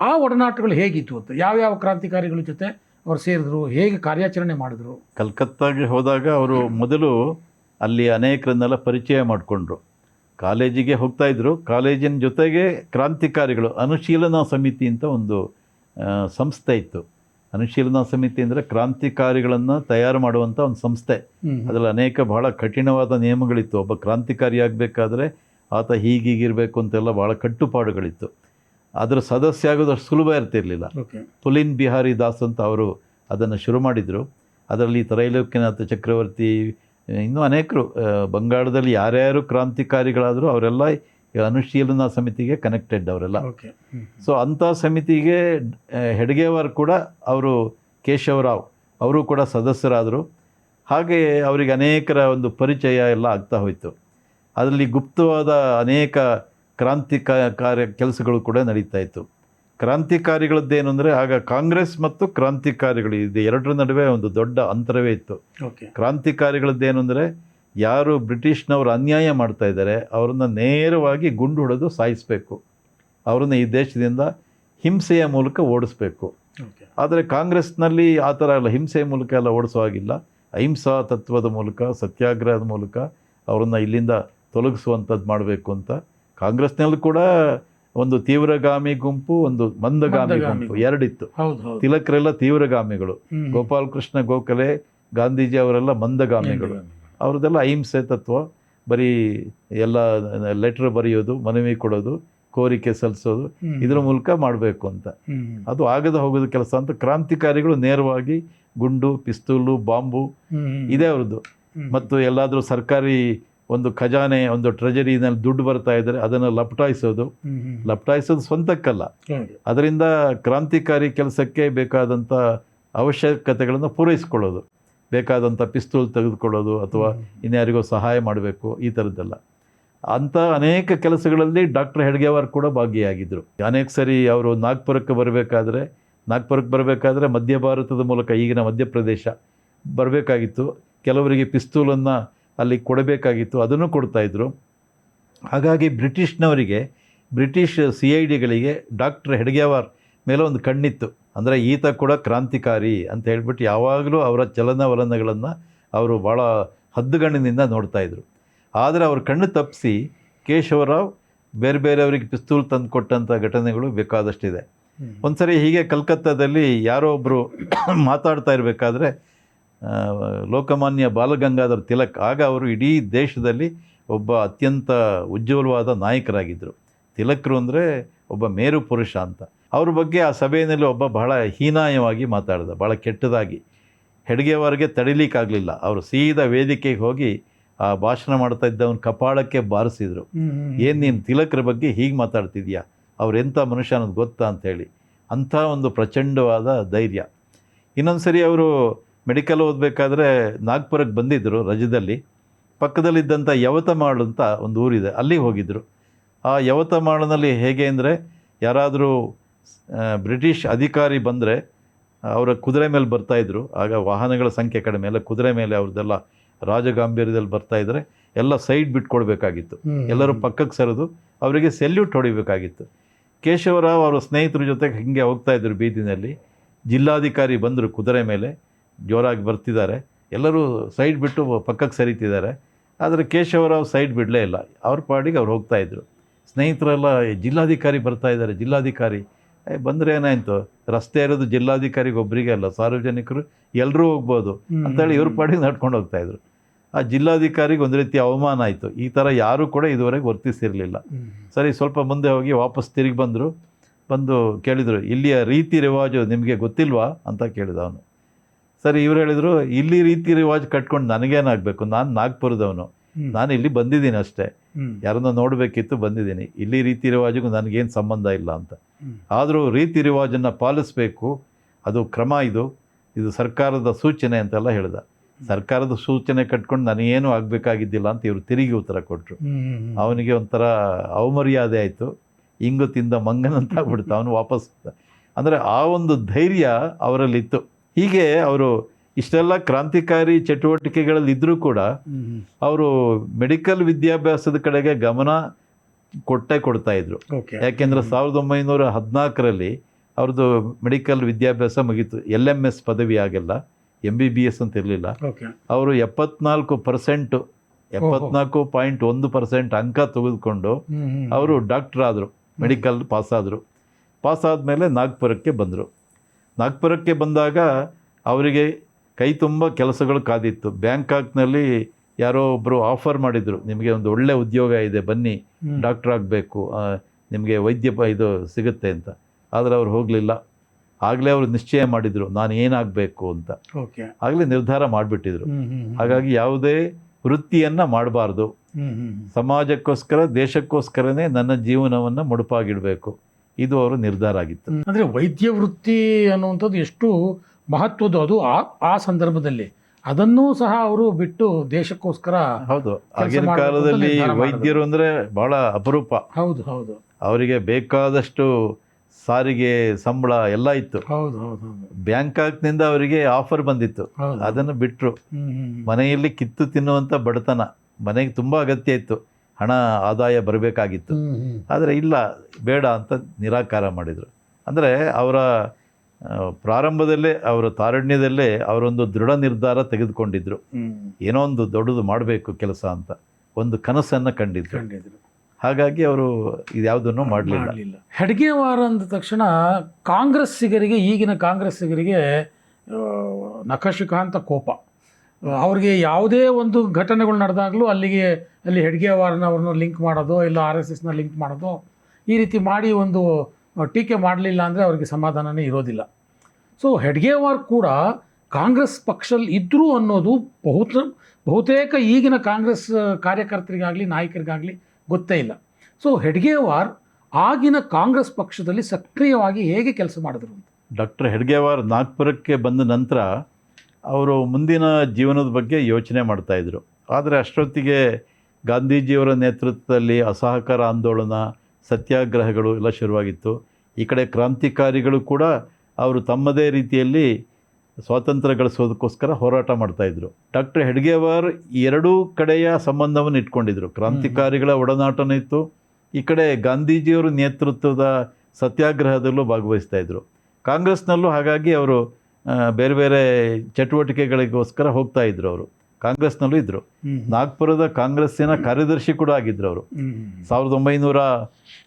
ಆ ಒಡನಾಟಗಳು ಹೇಗಿತ್ತು ಅಂತ ಯಾವ್ಯಾವ ಕ್ರಾಂತಿಕಾರಿಗಳ ಜೊತೆ ಅವರು ಸೇರಿದ್ರು, ಹೇಗೆ ಕಾರ್ಯಾಚರಣೆ ಮಾಡಿದ್ರು? ಕಲ್ಕತ್ತಾಗೆ ಹೋದಾಗ ಅವರು ಮೊದಲು ಅಲ್ಲಿ ಅನೇಕರನ್ನೆಲ್ಲ ಪರಿಚಯ ಮಾಡಿಕೊಂಡ್ರು. ಕಾಲೇಜಿಗೆ ಹೋಗ್ತಾ ಇದ್ದರು ಕಾಲೇಜಿನ ಜೊತೆಗೆ ಕ್ರಾಂತಿಕಾರಿಗಳು ಅನುಶೀಲನಾ ಸಮಿತಿ ಅಂತ ಒಂದು ಸಂಸ್ಥೆ ಇತ್ತು. ಅನುಶೀಲನಾ ಸಮಿತಿ ಅಂದರೆ ಕ್ರಾಂತಿಕಾರಿಗಳನ್ನು ತಯಾರು ಮಾಡುವಂಥ ಒಂದು ಸಂಸ್ಥೆ. ಅದರಲ್ಲಿ ಅನೇಕ ಬಹಳ ಕಠಿಣವಾದ ನಿಯಮಗಳಿತ್ತು. ಒಬ್ಬ ಕ್ರಾಂತಿಕಾರಿ ಆಗಬೇಕಾದ್ರೆ ಆತ ಹೀಗೀಗಿರಬೇಕು ಅಂತೆಲ್ಲ ಭಾಳ ಕಟ್ಟುಪಾಡುಗಳಿತ್ತು. ಅದರ ಸದಸ್ಯ ಆಗೋದು ಅಷ್ಟು ಸುಲಭ ಇರ್ತಿರಲಿಲ್ಲ. ಪುಲಿನ್ ಬಿಹಾರಿ ದಾಸ್ ಅಂತ ಅವರು ಅದನ್ನು ಶುರು ಮಾಡಿದರು. ಅದರಲ್ಲಿ ತ್ರೈಲೋಕ್ಯನಾಥ ಚಕ್ರವರ್ತಿ ಇನ್ನೂ ಅನೇಕರು ಬಂಗಾಳದಲ್ಲಿ ಯಾರ್ಯಾರು ಕ್ರಾಂತಿಕಾರಿಗಳಾದರೂ ಅವರೆಲ್ಲ ಅನುಶೀಲನಾ ಸಮಿತಿಗೆ ಕನೆಕ್ಟೆಡ್ ಅವರೆಲ್ಲ. ಓಕೆ ಸೊ ಅಂಥ ಸಮಿತಿಗೆ ಹೆಡ್ಗೇವರ್ ಕೂಡ ಅವರು ಕೇಶವರಾವ್ ಅವರು ಕೂಡ ಸದಸ್ಯರಾದರು. ಹಾಗೆ ಅವರಿಗೆ ಅನೇಕರ ಒಂದು ಪರಿಚಯ ಎಲ್ಲ ಆಗ್ತಾ ಹೋಯಿತು. ಅದರಲ್ಲಿ ಗುಪ್ತವಾದ ಅನೇಕ ಕ್ರಾಂತಿಕ ಕಾರ್ಯ ಕೆಲಸಗಳು ಕೂಡ ನಡೀತಾ ಇತ್ತು. ಕ್ರಾಂತಿಕಾರಿಗಳದ್ದೇನು ಅಂದರೆ ಆಗ ಕಾಂಗ್ರೆಸ್ ಮತ್ತು ಕ್ರಾಂತಿಕಾರಿಗಳು ಇದು ಎರಡರ ನಡುವೆ ಒಂದು ದೊಡ್ಡ ಅಂತರವೇ ಇತ್ತು. ಕ್ರಾಂತಿಕಾರಿಗಳದ್ದೇನು ಅಂದರೆ ಯಾರು ಬ್ರಿಟಿಷ್ನವರು ಅನ್ಯಾಯ ಮಾಡ್ತಾ ಇದ್ದಾರೆ ಅವರನ್ನು ನೇರವಾಗಿ ಗುಂಡು ಹೊಡೆದು ಸಾಯಿಸಬೇಕು. ಅವರನ್ನು ಈ ದೇಶದಿಂದ ಹಿಂಸೆಯ ಮೂಲಕ ಓಡಿಸ್ಬೇಕು. ಆದರೆ ಕಾಂಗ್ರೆಸ್ನಲ್ಲಿ ಆ ಥರ ಎಲ್ಲ ಹಿಂಸೆಯ ಮೂಲಕ ಎಲ್ಲ ಓಡಿಸೋ ಹಾಗಿಲ್ಲ. ಅಹಿಂಸಾ ತತ್ವದ ಮೂಲಕ ಸತ್ಯಾಗ್ರಹದ ಮೂಲಕ ಅವರನ್ನು ಇಲ್ಲಿಂದ ತೊಲಗಿಸುವಂಥದ್ದು ಮಾಡಬೇಕು ಅಂತ ಕಾಂಗ್ರೆಸ್ನಲ್ಲಿ ಕೂಡ ಒಂದು ತೀವ್ರಗಾಮಿ ಗುಂಪು ಒಂದು ಮಂದಗಾಮಿ ಗುಂಪು ಎರಡಿತ್ತು. ತಿಲಕರೆಲ್ಲ ತೀವ್ರಗಾಮಿಗಳು. ಗೋಪಾಲ್ ಕೃಷ್ಣ ಗೋಖಲೆ ಗಾಂಧೀಜಿ ಅವರೆಲ್ಲ ಮಂದಗಾಮಿಗಳು. ಅವ್ರದ್ದೆಲ್ಲ ಅಹಿಂಸೆ ತತ್ವ. ಬರೀ ಎಲ್ಲ ಲೆಟರ್ ಬರೆಯೋದು ಮನವಿ ಕೊಡೋದು ಕೋರಿಕೆ ಸಲ್ಲಿಸೋದು. ಇದ್ರ ಮೂಲಕ ಮಾಡಬೇಕು ಅಂತ. ಅದು ಆಗದ ಹೋಗೋದು ಕೆಲಸ ಅಂತ ಕ್ರಾಂತಿಕಾರಿಗಳು ನೇರವಾಗಿ ಗುಂಡು ಪಿಸ್ತೂಲು ಬಾಂಬು. ಇದೇ ಅವ್ರದ್ದು. ಮತ್ತು ಎಲ್ಲಾದರೂ ಸರ್ಕಾರಿ ಒಂದು ಖಜಾನೆ ಒಂದು ಟ್ರೆಜರಿನಲ್ಲಿ ದುಡ್ಡು ಬರ್ತಾ ಇದ್ದರೆ ಅದನ್ನು ಲಪಟಾಯಿಸೋದು. ಲಪಟಾಯಿಸೋದು ಸ್ವಂತಕ್ಕಲ್ಲ. ಅದರಿಂದ ಕ್ರಾಂತಿಕಾರಿ ಕೆಲಸಕ್ಕೆ ಬೇಕಾದಂಥ ಅವಶ್ಯಕತೆಗಳನ್ನು ಪೂರೈಸ್ಕೊಳ್ಳೋದು. ಬೇಕಾದಂಥ ಪಿಸ್ತೂಲ್ ತೆಗೆದುಕೊಳ್ಳೋದು ಅಥವಾ ಇನ್ಯಾರಿಗೋ ಸಹಾಯ ಮಾಡಬೇಕು ಈ ಥರದ್ದೆಲ್ಲ ಅಂಥ ಅನೇಕ ಕೆಲಸಗಳಲ್ಲಿ ಡಾಕ್ಟರ್ ಹೆಡ್ಗೇವಾರ್ ಕೂಡ ಭಾಗಿಯಾಗಿದ್ದರು ಅನೇಕ ಸರಿ ಅವರು ನಾಗ್ಪುರಕ್ಕೆ ಬರಬೇಕಾದ್ರೆ ನಾಗ್ಪುರಕ್ಕೆ ಬರಬೇಕಾದ್ರೆ ಮಧ್ಯ ಭಾರತದ ಮೂಲಕ ಈಗಿನ ಮಧ್ಯಪ್ರದೇಶ ಬರಬೇಕಾಗಿತ್ತು. ಕೆಲವರಿಗೆ ಪಿಸ್ತೂಲನ್ನು ಅಲ್ಲಿ ಕೊಡಬೇಕಾಗಿತ್ತು ಅದನ್ನು ಕೊಡ್ತಾಯಿದ್ರು ಹಾಗಾಗಿ ಬ್ರಿಟಿಷ್ನವರಿಗೆ ಬ್ರಿಟಿಷ್ ಸಿ ಐ ಡಿಗಳಿಗೆ ಡಾಕ್ಟರ್ ಹೆಡ್ಗೆವಾರ್ ಮೇಲೆ ಒಂದು ಕಣ್ಣಿತ್ತು. ಅಂದರೆ ಈತ ಕೂಡ ಕ್ರಾಂತಿಕಾರಿ ಅಂತ ಹೇಳ್ಬಿಟ್ಟು ಯಾವಾಗಲೂ ಅವರ ಚಲನವಲನಗಳನ್ನು ಅವರು ಭಾಳ ಹದ್ದುಗಣ್ಣಿನಿಂದ ನೋಡ್ತಾಯಿದ್ರು ಆದರೆ ಅವ್ರ ಕಣ್ಣು ತಪ್ಪಿಸಿ ಕೇಶವರಾವ್ ಬೇರೆ ಬೇರೆಯವರಿಗೆ ಪಿಸ್ತೂಲ್ ತಂದು ಕೊಟ್ಟಂಥ ಘಟನೆಗಳು ಬೇಕಾದಷ್ಟಿದೆ. ಒಂದು ಸರಿ ಹೀಗೆ ಕಲ್ಕತ್ತಾದಲ್ಲಿ ಯಾರೋ ಒಬ್ಬರು ಮಾತಾಡ್ತಾ ಇರಬೇಕಾದ್ರೆ ಲೋಕಮಾನ್ಯ ಬಾಲಗಂಗಾಧರ್ ತಿಲಕ್ ಆಗ ಅವರು ಇಡೀ ದೇಶದಲ್ಲಿ ಒಬ್ಬ ಅತ್ಯಂತ ಉಜ್ವಲವಾದ ನಾಯಕರಾಗಿದ್ದರು ತಿಲಕರು ಅಂದರೆ ಒಬ್ಬ ಮೇರು ಪುರುಷ ಅಂತ. ಅವ್ರ ಬಗ್ಗೆ ಆ ಸಭೆಯಲ್ಲಿ ಒಬ್ಬ ಬಹಳ ಹೀನಾಯವಾಗಿ ಮಾತಾಡಿದ ಭಾಳ ಕೆಟ್ಟದಾಗಿ. ಹೆಡ್ಗೆವರೆಗೆ ತಡಿಲಿಕ್ಕಾಗಲಿಲ್ಲ. ಅವರು ಸೀದಾ ವೇದಿಕೆಗೆ ಹೋಗಿ ಆ ಭಾಷಣ ಮಾಡ್ತಾ ಇದ್ದವನ ಕಪಾಳಕ್ಕೆ ಬಾರಿಸಿದರು. ಏನು ನೀನು ತಿಲಕರ ಬಗ್ಗೆ ಹೀಗೆ ಮಾತಾಡ್ತಿದ್ಯಾ? ಅವ್ರು ಎಂಥ ಮನುಷ್ಯ ಅನ್ನೋದು ಗೊತ್ತಾ ಅಂಥೇಳಿ ಅಂಥ ಒಂದು ಪ್ರಚಂಡವಾದ ಧೈರ್ಯ. ಇನ್ನೊಂದು ಸರಿ ಅವರು ಮೆಡಿಕಲ್ ಓದಬೇಕಾದ್ರೆ ನಾಗ್ಪುರಕ್ಕೆ ಬಂದಿದ್ದರು ರಜದಲ್ಲಿ. ಪಕ್ಕದಲ್ಲಿದ್ದಂಥ ಯವತಮಾಳು ಅಂತ ಒಂದು ಊರಿದೆ ಅಲ್ಲಿಗೆ ಹೋಗಿದ್ದರು. ಆ ಯವತಮಾಳಿನಲ್ಲಿ ಹೇಗೆ ಅಂದರೆ ಯಾರಾದರೂ ಬ್ರಿಟಿಷ್ ಅಧಿಕಾರಿ ಬಂದರೆ ಅವರ ಕುದುರೆ ಮೇಲೆ ಬರ್ತಾಯಿದ್ರು ಆಗ ವಾಹನಗಳ ಸಂಖ್ಯೆ ಕಡಿಮೆ ಎಲ್ಲ ಕುದುರೆ ಮೇಲೆ ಅವ್ರದ್ದೆಲ್ಲ ರಾಜಗಾಂಭೀರ್ಯದಲ್ಲಿ ಬರ್ತಾಯಿದ್ರೆ ಎಲ್ಲ ಸೈಡ್ ಬಿಟ್ಕೊಡ್ಬೇಕಾಗಿತ್ತು. ಎಲ್ಲರೂ ಪಕ್ಕಕ್ಕೆ ಸರಿದು ಅವರಿಗೆ ಸೆಲ್ಯೂಟ್ ಹೊಡಿಬೇಕಾಗಿತ್ತು. ಕೇಶವರಾವ್ ಅವರ ಸ್ನೇಹಿತರ ಜೊತೆಗೆ ಹಿಂಗೆ ಹೋಗ್ತಾಯಿದ್ರು ಬೀದಿನಲ್ಲಿ. ಜಿಲ್ಲಾಧಿಕಾರಿ ಬಂದರು ಕುದುರೆ ಮೇಲೆ. ಜೋರಾಗಿ ಬರ್ತಿದ್ದಾರೆ. ಎಲ್ಲರೂ ಸೈಡ್ ಬಿಟ್ಟು ಪಕ್ಕಕ್ಕೆ ಸರಿತಿದ್ದಾರೆ. ಆದರೆ ಕೇಶವರಾವ್ ಸೈಡ್ ಬಿಡಲೇ ಇಲ್ಲ. ಅವ್ರ ಪಾಡಿಗೆ ಅವ್ರು ಹೋಗ್ತಾ ಇದ್ರು. ಸ್ನೇಹಿತರೆಲ್ಲ "ಏ, ಜಿಲ್ಲಾಧಿಕಾರಿ ಬರ್ತಾ ಇದ್ದಾರೆ ಜಿಲ್ಲಾಧಿಕಾರಿ. ಬಂದರೆ ಏನಾಯಿತು? ರಸ್ತೆ ಇರೋದು ಜಿಲ್ಲಾಧಿಕಾರಿಗೆ ಒಬ್ಬರಿಗೆ ಅಲ್ಲ ಸಾರ್ವಜನಿಕರು ಎಲ್ಲರೂ ಹೋಗ್ಬೋದು. ಅಂತೇಳಿ ಇವ್ರ ಪಾಡಿಗೆ ನಡ್ಕೊಂಡು ಹೋಗ್ತಾ ಇದ್ರು. ಆ ಜಿಲ್ಲಾಧಿಕಾರಿಗೆ ಒಂದು ರೀತಿ ಅವಮಾನ ಆಯಿತು. ಈ ಥರ ಯಾರೂ ಕೂಡ ಇದುವರೆಗೆ ವರ್ತಿಸಿರಲಿಲ್ಲ. ಸರಿ ಸ್ವಲ್ಪ ಮುಂದೆ ಹೋಗಿ ವಾಪಸ್ ತಿರುಗಿ ಬಂದರು. ಬಂದು ಕೇಳಿದರು ಇಲ್ಲಿಯ ರೀತಿ ರಿವಾಜು ನಿಮಗೆ ಗೊತ್ತಿಲ್ವಾ? ಅಂತ ಕೇಳಿದ ಅವನು. ಸರಿ ಇವ್ರು ಹೇಳಿದರು ಇಲ್ಲಿ ರೀತಿ ರಿವಾಜ್ ಕಟ್ಕೊಂಡು ನನಗೇನಾಗಬೇಕು ನಾನು ನಾಗ್ಪುರದವನು. ನಾನು ಇಲ್ಲಿ ಬಂದಿದ್ದೀನಿ ಅಷ್ಟೇ. ಯಾರನ್ನ ನೋಡಬೇಕಿತ್ತು ಬಂದಿದ್ದೀನಿ. ಇಲ್ಲಿ ರೀತಿ ರಿವಾಜಿಗೂ ನನಗೇನು ಸಂಬಂಧ ಇಲ್ಲ ಅಂತ. ಆದರೂ ರೀತಿ ರಿವಾಜನ್ನು ಪಾಲಿಸಬೇಕು. ಅದು ಕ್ರಮ ಇದು. ಇದು ಸರ್ಕಾರದ ಸೂಚನೆ ಅಂತೆಲ್ಲ ಹೇಳ್ದ. ಸರ್ಕಾರದ ಸೂಚನೆ ಕಟ್ಕೊಂಡು ನನಗೇನು ಆಗಬೇಕಾಗಿದ್ದಿಲ್ಲ ಅಂತ ಇವರು ತಿರುಗಿ ಉತ್ತರ ಕೊಟ್ಟರು ಅವನಿಗೆ ಒಂಥರ ಅವಮರ್ಯಾದೆ ಆಯಿತು. ಇಂಗು ತಿಂದ ಮಂಗನಂತ ಆಗ್ಬಿಡ್ತು ಅವನು ವಾಪಸ್ ಅಂದರೆ ಆ ಒಂದು ಧೈರ್ಯ ಅವರಲ್ಲಿತ್ತು. ಹೀಗೆ ಅವರು ಇಷ್ಟೆಲ್ಲ ಕ್ರಾಂತಿಕಾರಿ ಚಟುವಟಿಕೆಗಳಲ್ಲಿ ಇದ್ದರೂ ಕೂಡ ಅವರು ಮೆಡಿಕಲ್ ವಿದ್ಯಾಭ್ಯಾಸದ ಕಡೆಗೆ ಗಮನ ಕೊಟ್ಟೇ ಕೊಡ್ತಾ ಇದ್ರು. ಯಾಕೆಂದ್ರೆ ಯಾಕೆಂದರೆ ಸಾವಿರದ ಒಂಬೈನೂರ ಹದಿನಾಲ್ಕರಲ್ಲಿ ಅವ್ರದ್ದು ಮೆಡಿಕಲ್ ವಿದ್ಯಾಭ್ಯಾಸ ಮುಗೀತು. ಎಲ್ ಎಂ ಎಸ್ ಪದವಿ ಆಗಿಲ್ಲ ಎಂ ಬಿ ಬಿ ಎಸ್ ಅಂತ ಇರಲಿಲ್ಲ. ಅವರು ಎಪ್ಪತ್ನಾಲ್ಕು ಪರ್ಸೆಂಟು ಎಪ್ಪತ್ನಾಲ್ಕು ಪಾಯಿಂಟ್ ಒಂದು ಪರ್ಸೆಂಟ್ ಅಂಕ ತೆಗೆದುಕೊಂಡು ಅವರು ಡಾಕ್ಟರ್ ಆದರು ಮೆಡಿಕಲ್ ಪಾಸ್ ಆದರು ಪಾಸ್ ಆದಮೇಲೆ ನಾಗ್ಪುರಕ್ಕೆ ಬಂದರು. ನಾಗ್ಪುರಕ್ಕೆ ಬಂದಾಗ ಅವರಿಗೆ ಕೈ ತುಂಬ ಕೆಲಸಗಳು ಕಾದಿತ್ತು. ಬ್ಯಾಂಕಾಕ್ನಲ್ಲಿ ಯಾರೋ ಒಬ್ಬರು ಆಫರ್ ಮಾಡಿದರು ನಿಮಗೆ ಒಂದು ಒಳ್ಳೆ ಉದ್ಯೋಗ ಇದೆ ಬನ್ನಿ ಡಾಕ್ಟರ್ ಆಗಬೇಕು ನಿಮಗೆ ವೈದ್ಯ ಇದು ಸಿಗುತ್ತೆ ಅಂತ. ಆದರೆ ಅವ್ರು ಹೋಗಲಿಲ್ಲ. ಆಗಲೇ ಅವರು ನಿಶ್ಚಯ ಮಾಡಿದರು ನಾನು ಏನಾಗಬೇಕು ಅಂತ. ಓಕೆ. ಆಗಲೇ ನಿರ್ಧಾರ ಮಾಡಿಬಿಟ್ಟಿದ್ರು. ಹಾಗಾಗಿ ಯಾವುದೇ ವೃತ್ತಿಯನ್ನು ಮಾಡಬಾರ್ದು. ಸಮಾಜಕ್ಕೋಸ್ಕರ ದೇಶಕ್ಕೋಸ್ಕರನೇ ನನ್ನ ಜೀವನವನ್ನು ಮುಡುಪಾಗಿಡಬೇಕು. ಇದು ಅವರ ನಿರ್ಧಾರ ಆಗಿತ್ತು. ಅಂದರೆ ವೈದ್ಯ ವೃತ್ತಿ ಅನ್ನುವಂಥದ್ದು ಎಷ್ಟು ಮಹತ್ವದ್ದು ಅದು ಆ ಆ ಸಂದರ್ಭದಲ್ಲಿ. ಅದನ್ನೂ ಸಹ ಅವರು ಬಿಟ್ಟು ದೇಶಕ್ಕೋಸ್ಕರ ಹೌದು. ಆಗಿನ ಕಾಲದಲ್ಲಿ ವೈದ್ಯರು ಅಂದರೆ ಬಹಳ ಅಪರೂಪ. ಹೌದು ಹೌದು. ಅವರಿಗೆ ಬೇಕಾದಷ್ಟು ಸಾರಿಗೆ ಸಂಬಳ ಎಲ್ಲ ಇತ್ತು. ಹೌದು ಹೌದು ಬ್ಯಾಂಕಾಕ್ನಿಂದ ಅವರಿಗೆ ಆಫರ್ ಬಂದಿತ್ತು. ಅದನ್ನು ಬಿಟ್ಟರು ಮನೆಯಲ್ಲಿ ಕಿತ್ತು ತಿನ್ನುವಂಥ ಬಡತನ ಮನೆಗೆ ತುಂಬ ಅಗತ್ಯ ಇತ್ತು. ಹಣ ಆದಾಯ ಬರಬೇಕಾಗಿತ್ತು. ಆದರೆ ಇಲ್ಲ ಬೇಡ ಅಂತ ನಿರಾಕಾರ ಮಾಡಿದರು. ಅಂದರೆ ಅವರ ಪ್ರಾರಂಭದಲ್ಲೇ ಅವರ ತಾರಣ್ಯದಲ್ಲೇ ಅವರೊಂದು ದೃಢ ನಿರ್ಧಾರ ತೆಗೆದುಕೊಂಡಿದ್ದರು. ಏನೋ ಒಂದು ದೊಡ್ಡದು ಮಾಡಬೇಕು ಕೆಲಸ ಅಂತ. ಒಂದು ಕನಸನ್ನು ಕಂಡಿದ್ರು. ಹಾಗಾಗಿ ಅವರು ಇದ್ಯಾವುದನ್ನು ಮಾಡಲಿಲ್ಲ. ಹೆಡ್ಗೆ ವಾರ ಅಂದ ತಕ್ಷಣ ಕಾಂಗ್ರೆಸ್ಸಿಗರಿಗೆ ಈಗಿನ ಕಾಂಗ್ರೆಸ್ಸಿಗರಿಗೆ ನಕಶಿಕಾಂತ ಕೋಪ. ಅವ್ರಿಗೆ ಯಾವುದೇ ಒಂದು ಘಟನೆಗಳು ನಡೆದಾಗಲೂ ಅಲ್ಲಿಗೆ, ಅಲ್ಲಿ ಹೆಡ್ಗೇವಾರನವ್ರನ್ನ ಲಿಂಕ್ ಮಾಡೋದು, ಇಲ್ಲ ಆರ್ ಎಸ್ ಎಸ್ನ ಲಿಂಕ್ ಮಾಡೋದು, ಈ ರೀತಿ ಮಾಡಿ ಒಂದು ಟೀಕೆ ಮಾಡಲಿಲ್ಲ ಅಂದರೆ ಅವ್ರಿಗೆ ಸಮಾಧಾನನೇ ಇರೋದಿಲ್ಲ. ಸೊ, ಹೆಡ್ಗೇವಾರ್ ಕೂಡ ಕಾಂಗ್ರೆಸ್ ಪಕ್ಷದಲ್ಲಿ ಇದ್ದರು ಅನ್ನೋದು ಬಹುತ, ಬಹುತೇಕ ಈಗಿನ ಕಾಂಗ್ರೆಸ್ ಕಾರ್ಯಕರ್ತರಿಗಾಗಲಿ, ನಾಯಕರಿಗಾಗಲಿ ಗೊತ್ತೇ ಇಲ್ಲ. ಸೊ, ಹೆಡ್ಗೇವಾರ್ ಆಗಿನ ಕಾಂಗ್ರೆಸ್ ಪಕ್ಷದಲ್ಲಿ ಸಕ್ರಿಯವಾಗಿ ಹೇಗೆ ಕೆಲಸ ಮಾಡಿದ್ರು ಡಾಕ್ಟರ್ ಹೆಡ್ಗೇವಾರ್ ನಾಗ್ಪುರಕ್ಕೆ ಬಂದ ನಂತರ ಅವರು ಮುಂದಿನ ಜೀವನದ ಬಗ್ಗೆ ಯೋಚನೆ ಮಾಡ್ತಾಯಿದ್ರು ಆದರೆ ಅಷ್ಟೊತ್ತಿಗೆ ಗಾಂಧೀಜಿಯವರ ನೇತೃತ್ವದಲ್ಲಿ ಅಸಹಕಾರ ಆಂದೋಲನ, ಸತ್ಯಾಗ್ರಹಗಳು ಎಲ್ಲ ಶುರುವಾಗಿತ್ತು. ಈ ಕಡೆ ಕ್ರಾಂತಿಕಾರಿಗಳು ಕೂಡ ಅವರು ತಮ್ಮದೇ ರೀತಿಯಲ್ಲಿ ಸ್ವಾತಂತ್ರ್ಯ ಗಳಿಸೋದಕ್ಕೋಸ್ಕರ ಹೋರಾಟ ಮಾಡ್ತಾಯಿದ್ರು ಡಾಕ್ಟರ್ ಹೆಡ್ಗೆವಾರ್ ಎರಡೂ ಕಡೆಯ ಸಂಬಂಧವನ್ನು ಇಟ್ಕೊಂಡಿದ್ರು. ಕ್ರಾಂತಿಕಾರಿಗಳ ಒಡನಾಟನೂ ಇತ್ತು. ಈ ಕಡೆ ಗಾಂಧೀಜಿಯವರ ನೇತೃತ್ವದ ಸತ್ಯಾಗ್ರಹದಲ್ಲೂ ಭಾಗವಹಿಸ್ತಾಯಿದ್ರು ಕಾಂಗ್ರೆಸ್ನಲ್ಲೂ ಹಾಗಾಗಿ ಅವರು ಬೇರೆ ಬೇರೆ ಚಟುವಟಿಕೆಗಳಿಗೋಸ್ಕರ ಹೋಗ್ತಾ ಇದ್ರು ಅವರು. ಕಾಂಗ್ರೆಸ್ನಲ್ಲೂ ಇದ್ದರು ನಾಗ್ಪುರದ ಕಾಂಗ್ರೆಸ್ಸಿನ ಕಾರ್ಯದರ್ಶಿ ಕೂಡ ಆಗಿದ್ದರು ಅವರು. ಸಾವಿರದ ಒಂಬೈನೂರ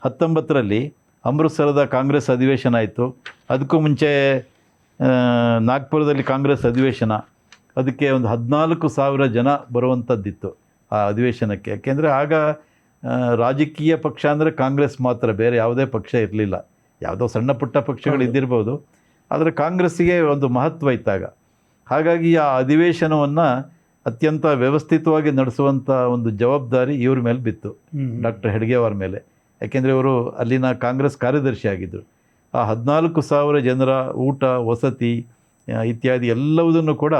ಹತ್ತೊಂಬತ್ತರಲ್ಲಿ ಅಮೃತ್ಸರದ ಕಾಂಗ್ರೆಸ್ ಅಧಿವೇಶನ ಆಯಿತು. ಅದಕ್ಕೂ ಮುಂಚೆ ನಾಗ್ಪುರದಲ್ಲಿ ಕಾಂಗ್ರೆಸ್ ಅಧಿವೇಶನ. ಅದಕ್ಕೆ ಒಂದು ಹದಿನಾಲ್ಕು ಸಾವಿರ ಜನ ಬರುವಂಥದ್ದಿತ್ತು ಆ ಅಧಿವೇಶನಕ್ಕೆ. ಯಾಕೆಂದರೆ ಆಗ ರಾಜಕೀಯ ಪಕ್ಷ ಅಂದರೆ ಕಾಂಗ್ರೆಸ್ ಮಾತ್ರ ಬೇರೆ ಯಾವುದೇ ಪಕ್ಷ ಇರಲಿಲ್ಲ. ಯಾವುದೋ ಸಣ್ಣ ಪುಟ್ಟ ಪಕ್ಷಗಳು. ಇದ್ದಿರ್ಬೋದು. ಆದರೆ ಕಾಂಗ್ರೆಸ್ಸಿಗೆ ಒಂದು ಮಹತ್ವ ಇದ್ದಾಗ. ಹಾಗಾಗಿ ಆ ಅಧಿವೇಶನವನ್ನು ಅತ್ಯಂತ ವ್ಯವಸ್ಥಿತವಾಗಿ ನಡೆಸುವಂಥ ಒಂದು ಜವಾಬ್ದಾರಿ ಇವ್ರ ಮೇಲೆ ಬಿತ್ತು. ಡಾಕ್ಟರ್ ಹೆಡ್ಗೇವಾರ್ ಮೇಲೆ. ಯಾಕೆಂದರೆ ಇವರು ಅಲ್ಲಿನ ಕಾಂಗ್ರೆಸ್ ಕಾರ್ಯದರ್ಶಿ ಆಗಿದ್ದರು ಆ ಹದಿನಾಲ್ಕು ಸಾವಿರ ಜನರ ಊಟ ವಸತಿ ಇತ್ಯಾದಿ ಎಲ್ಲವುದನ್ನು ಕೂಡ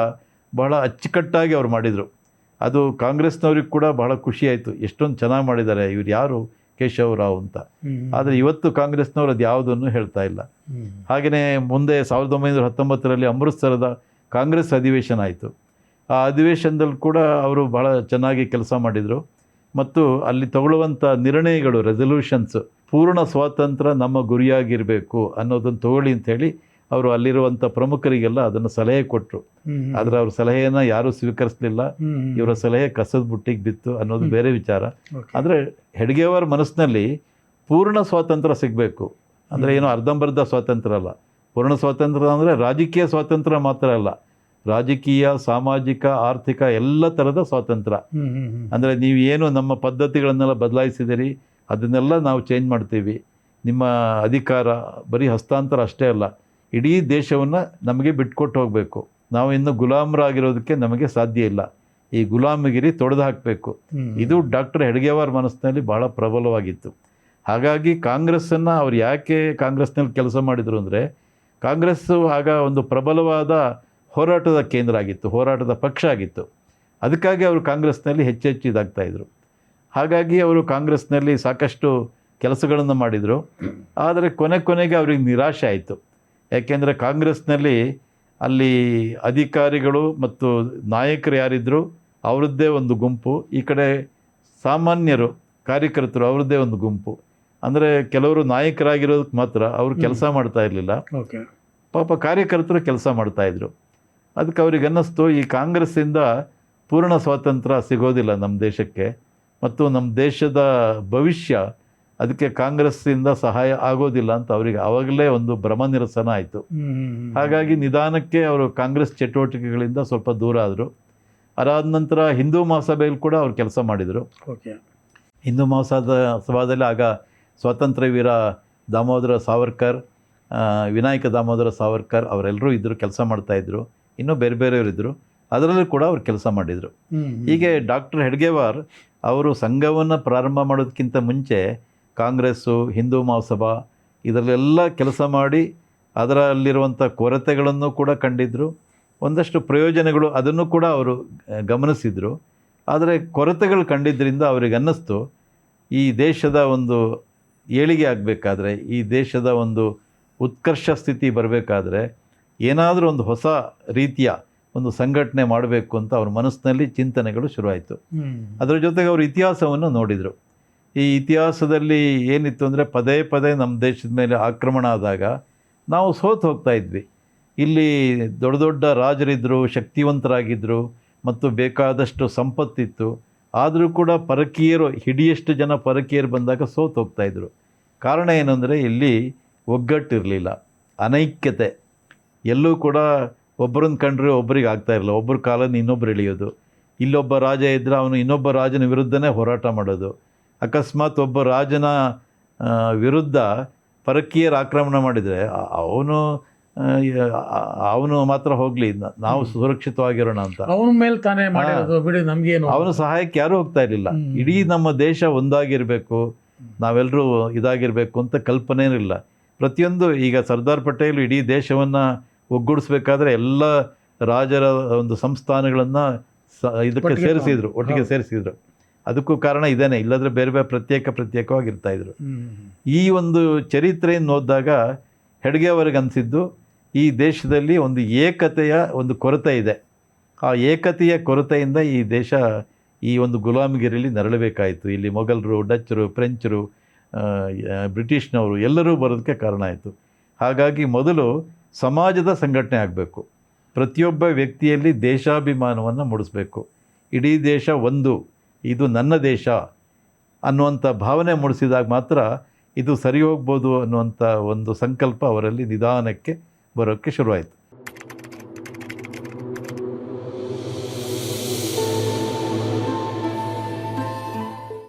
ಬಹಳ ಅಚ್ಚುಕಟ್ಟಾಗಿ ಅವ್ರು ಮಾಡಿದರು. ಅದು ಕಾಂಗ್ರೆಸ್ನವ್ರಿಗೆ ಕೂಡ ಬಹಳ ಖುಷಿಯಾಯಿತು ಎಷ್ಟೊಂದು ಚೆನ್ನಾಗಿ ಮಾಡಿದ್ದಾರೆ. ಇವ್ರು ಯಾರು? ಕೇಶವ ರಾವ್ ಅಂತ ಆದರೆ ಇವತ್ತು ಕಾಂಗ್ರೆಸ್ನವರು ಅದು ಯಾವುದನ್ನು ಹೇಳ್ತಾ ಇಲ್ಲ. ಹಾಗೆಯೇ ಮುಂದೆ ಸಾವಿರದ ಒಂಬೈನೂರ ಹತ್ತೊಂಬತ್ತರಲ್ಲಿ ಅಮೃತ್ಸರದ ಕಾಂಗ್ರೆಸ್ ಅಧಿವೇಶನ ಆಯಿತು. ಆ ಅಧಿವೇಶನದಲ್ಲಿ ಕೂಡ ಅವರು ಬಹಳ ಚೆನ್ನಾಗಿ ಕೆಲಸ ಮಾಡಿದರು. ಮತ್ತು ಅಲ್ಲಿ ತಗೊಳ್ಳುವಂಥ ನಿರ್ಣಯಗಳು ರೆಸಲ್ಯೂಷನ್ಸ್ ಪೂರ್ಣ ಸ್ವಾತಂತ್ರ್ಯ ನಮ್ಮ ಗುರಿಯಾಗಿರಬೇಕು ಅನ್ನೋದನ್ನು ತಗೊಳ್ಳಿ ಅಂಥೇಳಿ ಅವರು ಅಲ್ಲಿರುವಂಥ ಪ್ರಮುಖರಿಗೆಲ್ಲ ಅದನ್ನು ಸಲಹೆ ಕೊಟ್ಟರು ಆದರೆ ಅವ್ರ ಸಲಹೆಯನ್ನು ಯಾರೂ ಸ್ವೀಕರಿಸಲಿಲ್ಲ. ಇವರ ಸಲಹೆ ಕಸದ ಬುಟ್ಟಿಗೆ ಬಿತ್ತು ಅನ್ನೋದು ಬೇರೆ ವಿಚಾರ. ಆದರೆ ಹೆಡ್ಗೆಯವರ ಮನಸ್ಸಿನಲ್ಲಿ ಪೂರ್ಣ ಸ್ವಾತಂತ್ರ್ಯ ಸಿಗಬೇಕು. ಅಂದರೆ ಏನು ಅರ್ಧಂಬರ್ಧ ಸ್ವಾತಂತ್ರ್ಯ ಅಲ್ಲ. ಪೂರ್ಣ ಸ್ವಾತಂತ್ರ್ಯ ಅಂದರೆ ರಾಜಕೀಯ ಸ್ವಾತಂತ್ರ್ಯ ಮಾತ್ರ ಅಲ್ಲ. ರಾಜಕೀಯ ಸಾಮಾಜಿಕ ಆರ್ಥಿಕ ಎಲ್ಲ ಥರದ ಸ್ವಾತಂತ್ರ್ಯ. ಅಂದರೆ ನೀವು ಏನು ನಮ್ಮ ಪದ್ಧತಿಗಳನ್ನೆಲ್ಲ ಬದಲಾಯಿಸಿದಿರಿ ಅದನ್ನೆಲ್ಲ ನಾವು ಚೇಂಜ್ ಮಾಡ್ತೀವಿ. ನಿಮ್ಮ ಅಧಿಕಾರ ಬರೀ ಹಸ್ತಾಂತರ ಅಷ್ಟೇ ಅಲ್ಲ. ಇಡೀ ದೇಶವನ್ನು ನಮಗೆ ಬಿಟ್ಕೊಟ್ಟು ಹೋಗಬೇಕು. ನಾವು ಇನ್ನು ಗುಲಾಮರಾಗಿರೋದಕ್ಕೆ ನಮಗೆ ಸಾಧ್ಯ ಇಲ್ಲ. ಈ ಗುಲಾಮಗಿರಿ ತೊಡೆದು ಹಾಕಬೇಕು. ಇದು ಡಾಕ್ಟರ್ ಹೆಡ್ಗೇವಾರ್ ಮನಸ್ಸಿನಲ್ಲಿ ಬಹಳ ಪ್ರಬಲವಾಗಿತ್ತು. ಹಾಗಾಗಿ ಕಾಂಗ್ರೆಸ್ಸನ್ನು ಅವ್ರು ಯಾಕೆ ಕಾಂಗ್ರೆಸ್ನಲ್ಲಿ ಕೆಲಸ ಮಾಡಿದರು ಅಂದರೆ ಕಾಂಗ್ರೆಸ್ಸು ಆಗ ಒಂದು ಪ್ರಬಲವಾದ ಹೋರಾಟದ ಕೇಂದ್ರ ಆಗಿತ್ತು ಹೋರಾಟದ ಪಕ್ಷ ಆಗಿತ್ತು. ಅದಕ್ಕಾಗಿ ಅವರು ಕಾಂಗ್ರೆಸ್ನಲ್ಲಿ ಹೆಚ್ಚೆಚ್ಚು ಹೆಚ್ಚು ಇದಾಗ್ತಾಯಿದ್ರು ಹಾಗಾಗಿ ಅವರು ಕಾಂಗ್ರೆಸ್ನಲ್ಲಿ ಸಾಕಷ್ಟು ಕೆಲಸಗಳನ್ನು ಮಾಡಿದರು. ಆದರೆ ಕೊನೆ ಕೊನೆಗೆ ಅವ್ರಿಗೆ ನಿರಾಶೆ ಆಯಿತು. ಯಾಕೆಂದರೆ ಕಾಂಗ್ರೆಸ್ನಲ್ಲಿ ಅಲ್ಲಿ ಅಧಿಕಾರಿಗಳು ಮತ್ತು ನಾಯಕರು ಯಾರಿದ್ದರು ಅವರದ್ದೇ ಒಂದು ಗುಂಪು ಈ ಕಡೆ ಸಾಮಾನ್ಯರು ಕಾರ್ಯಕರ್ತರು ಅವರದ್ದೇ ಒಂದು ಗುಂಪು. ಅಂದರೆ ಕೆಲವರು ನಾಯಕರಾಗಿರೋದಕ್ಕೆ ಮಾತ್ರ ಅವರು ಕೆಲಸ ಮಾಡ್ತಾ ಇರಲಿಲ್ಲ. ಓಕೆ. ಪಾಪ ಕಾರ್ಯಕರ್ತರು ಕೆಲಸ ಮಾಡ್ತಾಯಿದ್ರು ಅದಕ್ಕೆ ಅವ್ರಿಗೆ ಅನ್ನಿಸ್ತು ಈ ಕಾಂಗ್ರೆಸ್ಸಿಂದ ಪೂರ್ಣ ಸ್ವಾತಂತ್ರ್ಯ ಸಿಗೋದಿಲ್ಲ ನಮ್ಮ ದೇಶಕ್ಕೆ. ಮತ್ತು ನಮ್ಮ ದೇಶದ ಭವಿಷ್ಯ ಅದಕ್ಕೆ ಕಾಂಗ್ರೆಸ್ಸಿಂದ ಸಹಾಯ ಆಗೋದಿಲ್ಲ ಅಂತ ಅವರಿಗೆ ಆವಾಗಲೇ ಒಂದು ಭ್ರಮ ನಿರಸನ ಆಯಿತು. ಹಾಗಾಗಿ ನಿಧಾನಕ್ಕೆ ಅವರು ಕಾಂಗ್ರೆಸ್ ಚಟುವಟಿಕೆಗಳಿಂದ ಸ್ವಲ್ಪ ದೂರ ಆದರು. ಅದಾದ ನಂತರ ಹಿಂದೂ ಮಹಾಸಭೆಯಲ್ಲಿ ಕೂಡ ಅವ್ರು ಕೆಲಸ ಮಾಡಿದರು. ಹಿಂದೂ ಮಹಾಸಭದ ಸಭಾದಲ್ಲಿ ಆಗ ಸ್ವಾತಂತ್ರ್ಯ ವೀರ ದಾಮೋದರ ಸಾವರ್ಕರ್ ವಿನಾಯಕ ದಾಮೋದರ ಸಾವರ್ಕರ್ ಅವರೆಲ್ಲರೂ ಇದ್ದರು ಕೆಲಸ ಮಾಡ್ತಾಯಿದ್ರು ಇನ್ನೂ ಬೇರೆ ಬೇರೆಯವರಿದ್ದರು ಅದರಲ್ಲೂ ಕೂಡ ಅವ್ರು ಕೆಲಸ ಮಾಡಿದರು. ಹೀಗೆ ಡಾಕ್ಟರ್ ಹೆಡ್ಗೆವಾರ್ ಅವರು ಸಂಘವನ್ನು ಪ್ರಾರಂಭ ಮಾಡೋದಕ್ಕಿಂತ ಮುಂಚೆ ಕಾಂಗ್ರೆಸ್ಸು ಹಿಂದೂ ಮಹಾಸಭಾ ಇದರಲ್ಲೆಲ್ಲ ಕೆಲಸ ಮಾಡಿ ಅದರಲ್ಲಿರುವಂಥ ಕೊರತೆಗಳನ್ನು ಕೂಡ ಕಂಡಿದ್ದರು ಒಂದಷ್ಟು ಪ್ರಯೋಜನಗಳು ಅದನ್ನು ಕೂಡ ಅವರು ಗಮನಿಸಿದರು. ಆದರೆ ಕೊರತೆಗಳು ಕಂಡಿದ್ದರಿಂದ ಅವರಿಗೆ ಅನ್ನಿಸ್ತು ಈ ದೇಶದ ಒಂದು ಏಳಿಗೆ ಆಗಬೇಕಾದ್ರೆ ಈ ದೇಶದ ಒಂದು ಉತ್ಕರ್ಷ ಸ್ಥಿತಿ ಬರಬೇಕಾದ್ರೆ ಏನಾದರೂ ಒಂದು ಹೊಸ ರೀತಿಯ ಒಂದು ಸಂಘಟನೆ ಮಾಡಬೇಕು ಅಂತ ಅವ್ರ ಮನಸ್ಸಿನಲ್ಲಿ ಚಿಂತನೆಗಳು ಶುರುವಾಯಿತು. ಅದರ ಜೊತೆಗೆ ಅವರು ಇತಿಹಾಸವನ್ನು ನೋಡಿದರು. ಈ ಇತಿಹಾಸದಲ್ಲಿ ಏನಿತ್ತು ಅಂದರೆ ಪದೇ ಪದೇ ನಮ್ಮ ದೇಶದ ಮೇಲೆ ಆಕ್ರಮಣ ಆದಾಗ ನಾವು ಸೋತು ಹೋಗ್ತಾ ಇದ್ವಿ. ಇಲ್ಲಿ ದೊಡ್ಡ ದೊಡ್ಡ ರಾಜರಿದ್ದರು ಶಕ್ತಿವಂತರಾಗಿದ್ದರು ಮತ್ತು ಬೇಕಾದಷ್ಟು ಸಂಪತ್ತಿತ್ತು. ಆದರೂ ಕೂಡ ಪರಕೀಯರು, ಹಿಡಿಯಷ್ಟು ಜನ ಪರಕೀಯರು ಬಂದಾಗ ಸೋತು ಹೋಗ್ತಾಯಿದ್ರು ಕಾರಣ ಏನಂದರೆ ಇಲ್ಲಿ ಒಗ್ಗಟ್ಟಿರಲಿಲ್ಲ, ಅನೈಕ್ಯತೆ. ಎಲ್ಲೂ ಕೂಡ ಒಬ್ಬರನ್ನ ಕಂಡ್ರೆ ಒಬ್ಬರಿಗೆ ಆಗ್ತಾ ಇರಲಿಲ್ಲ ಒಬ್ಬರ ಕಾಲನ್ನು ಇನ್ನೊಬ್ಬರು ಎಳೆಯೋದು. ಇಲ್ಲೊಬ್ಬ ರಾಜ ಇದ್ದರೆ ಅವನು ಇನ್ನೊಬ್ಬ ರಾಜನ ವಿರುದ್ಧನೇ ಹೋರಾಟ ಮಾಡೋದು. ಅಕಸ್ಮಾತ್ ಒಬ್ಬ ರಾಜನ ವಿರುದ್ಧ ಪರಕೀಯರು ಆಕ್ರಮಣ ಮಾಡಿದರೆ ಅವನು ಅವನು ಮಾತ್ರ ಹೋಗಲಿ ನಾವು ಸುರಕ್ಷಿತವಾಗಿರೋಣ ಅಂತ. ಅವನ ಮೇಲೆ ತಾನೇ ಬಿಡಿ ನಮಗೇನು ಅವನ ಸಹಾಯಕ್ಕೆ ಯಾರೂ ಹೋಗ್ತಾ ಇರಲಿಲ್ಲ. ಇಡೀ ನಮ್ಮ ದೇಶ ಒಂದಾಗಿರಬೇಕು ನಾವೆಲ್ಲರೂ ಇದಾಗಿರಬೇಕು ಅಂತ ಕಲ್ಪನೆ ಇಲ್ಲ ಪ್ರತಿಯೊಂದು ಈಗ ಸರ್ದಾರ್ ಪಟೇಲ್ ಇಡೀ ದೇಶವನ್ನು ಒಗ್ಗೂಡಿಸ್ಬೇಕಾದ್ರೆ ಎಲ್ಲ ರಾಜರ ಒಂದು ಸಂಸ್ಥಾನಗಳನ್ನು ಸ ಇದಕ್ಕೆ ಸೇರಿಸಿದರು ಒಟ್ಟಿಗೆ ಸೇರಿಸಿದ್ರು. ಅದಕ್ಕೂ ಕಾರಣ ಇದೇನೆ, ಇಲ್ಲದ್ರೆ ಬೇರೆ ಬೇರೆ ಪ್ರತ್ಯೇಕ ಪ್ರತ್ಯೇಕವಾಗಿರ್ತಾ ಇದ್ರು. ಈ ಒಂದು ಚರಿತ್ರೆಯನ್ನು ಓದಿದಾಗ ಹೆಡ್ಗೆ ಅನಿಸಿದ್ದು ಈ ದೇಶದಲ್ಲಿ ಒಂದು ಏಕತೆಯ ಒಂದು ಕೊರತೆ ಇದೆ. ಆ ಏಕತೆಯ ಕೊರತೆಯಿಂದ ಈ ದೇಶ ಈ ಒಂದು ಗುಲಾಮಗಿರಿಯಲ್ಲಿ ನರಳಬೇಕಾಯಿತು. ಇಲ್ಲಿ ಮೊಘಲರು ಡಚ್ಚರು ಫ್ರೆಂಚರು ಬ್ರಿಟಿಷ್ನವರು ಎಲ್ಲರೂ ಬರೋದಕ್ಕೆ ಕಾರಣ ಆಯಿತು. ಹಾಗಾಗಿ ಮೊದಲು ಸಮಾಜದ ಸಂಘಟನೆ ಆಗಬೇಕು. ಪ್ರತಿಯೊಬ್ಬ ವ್ಯಕ್ತಿಯಲ್ಲಿ ದೇಶಾಭಿಮಾನವನ್ನು ಮೂಡಿಸ್ಬೇಕು. ಇಡೀ ದೇಶ ಒಂದು. ಇದು ನನ್ನ ದೇಶ ಅನ್ನುವಂಥ ಭಾವನೆ ಮೂಡಿಸಿದಾಗ ಮಾತ್ರ ಇದು ಸರಿ ಹೋಗ್ಬೋದು ಅನ್ನುವಂಥ ಒಂದು ಸಂಕಲ್ಪ ಅವರಲ್ಲಿ ನಿಧಾನಕ್ಕೆ ಬರೋಕ್ಕೆ ಶುರುವಾಯಿತು.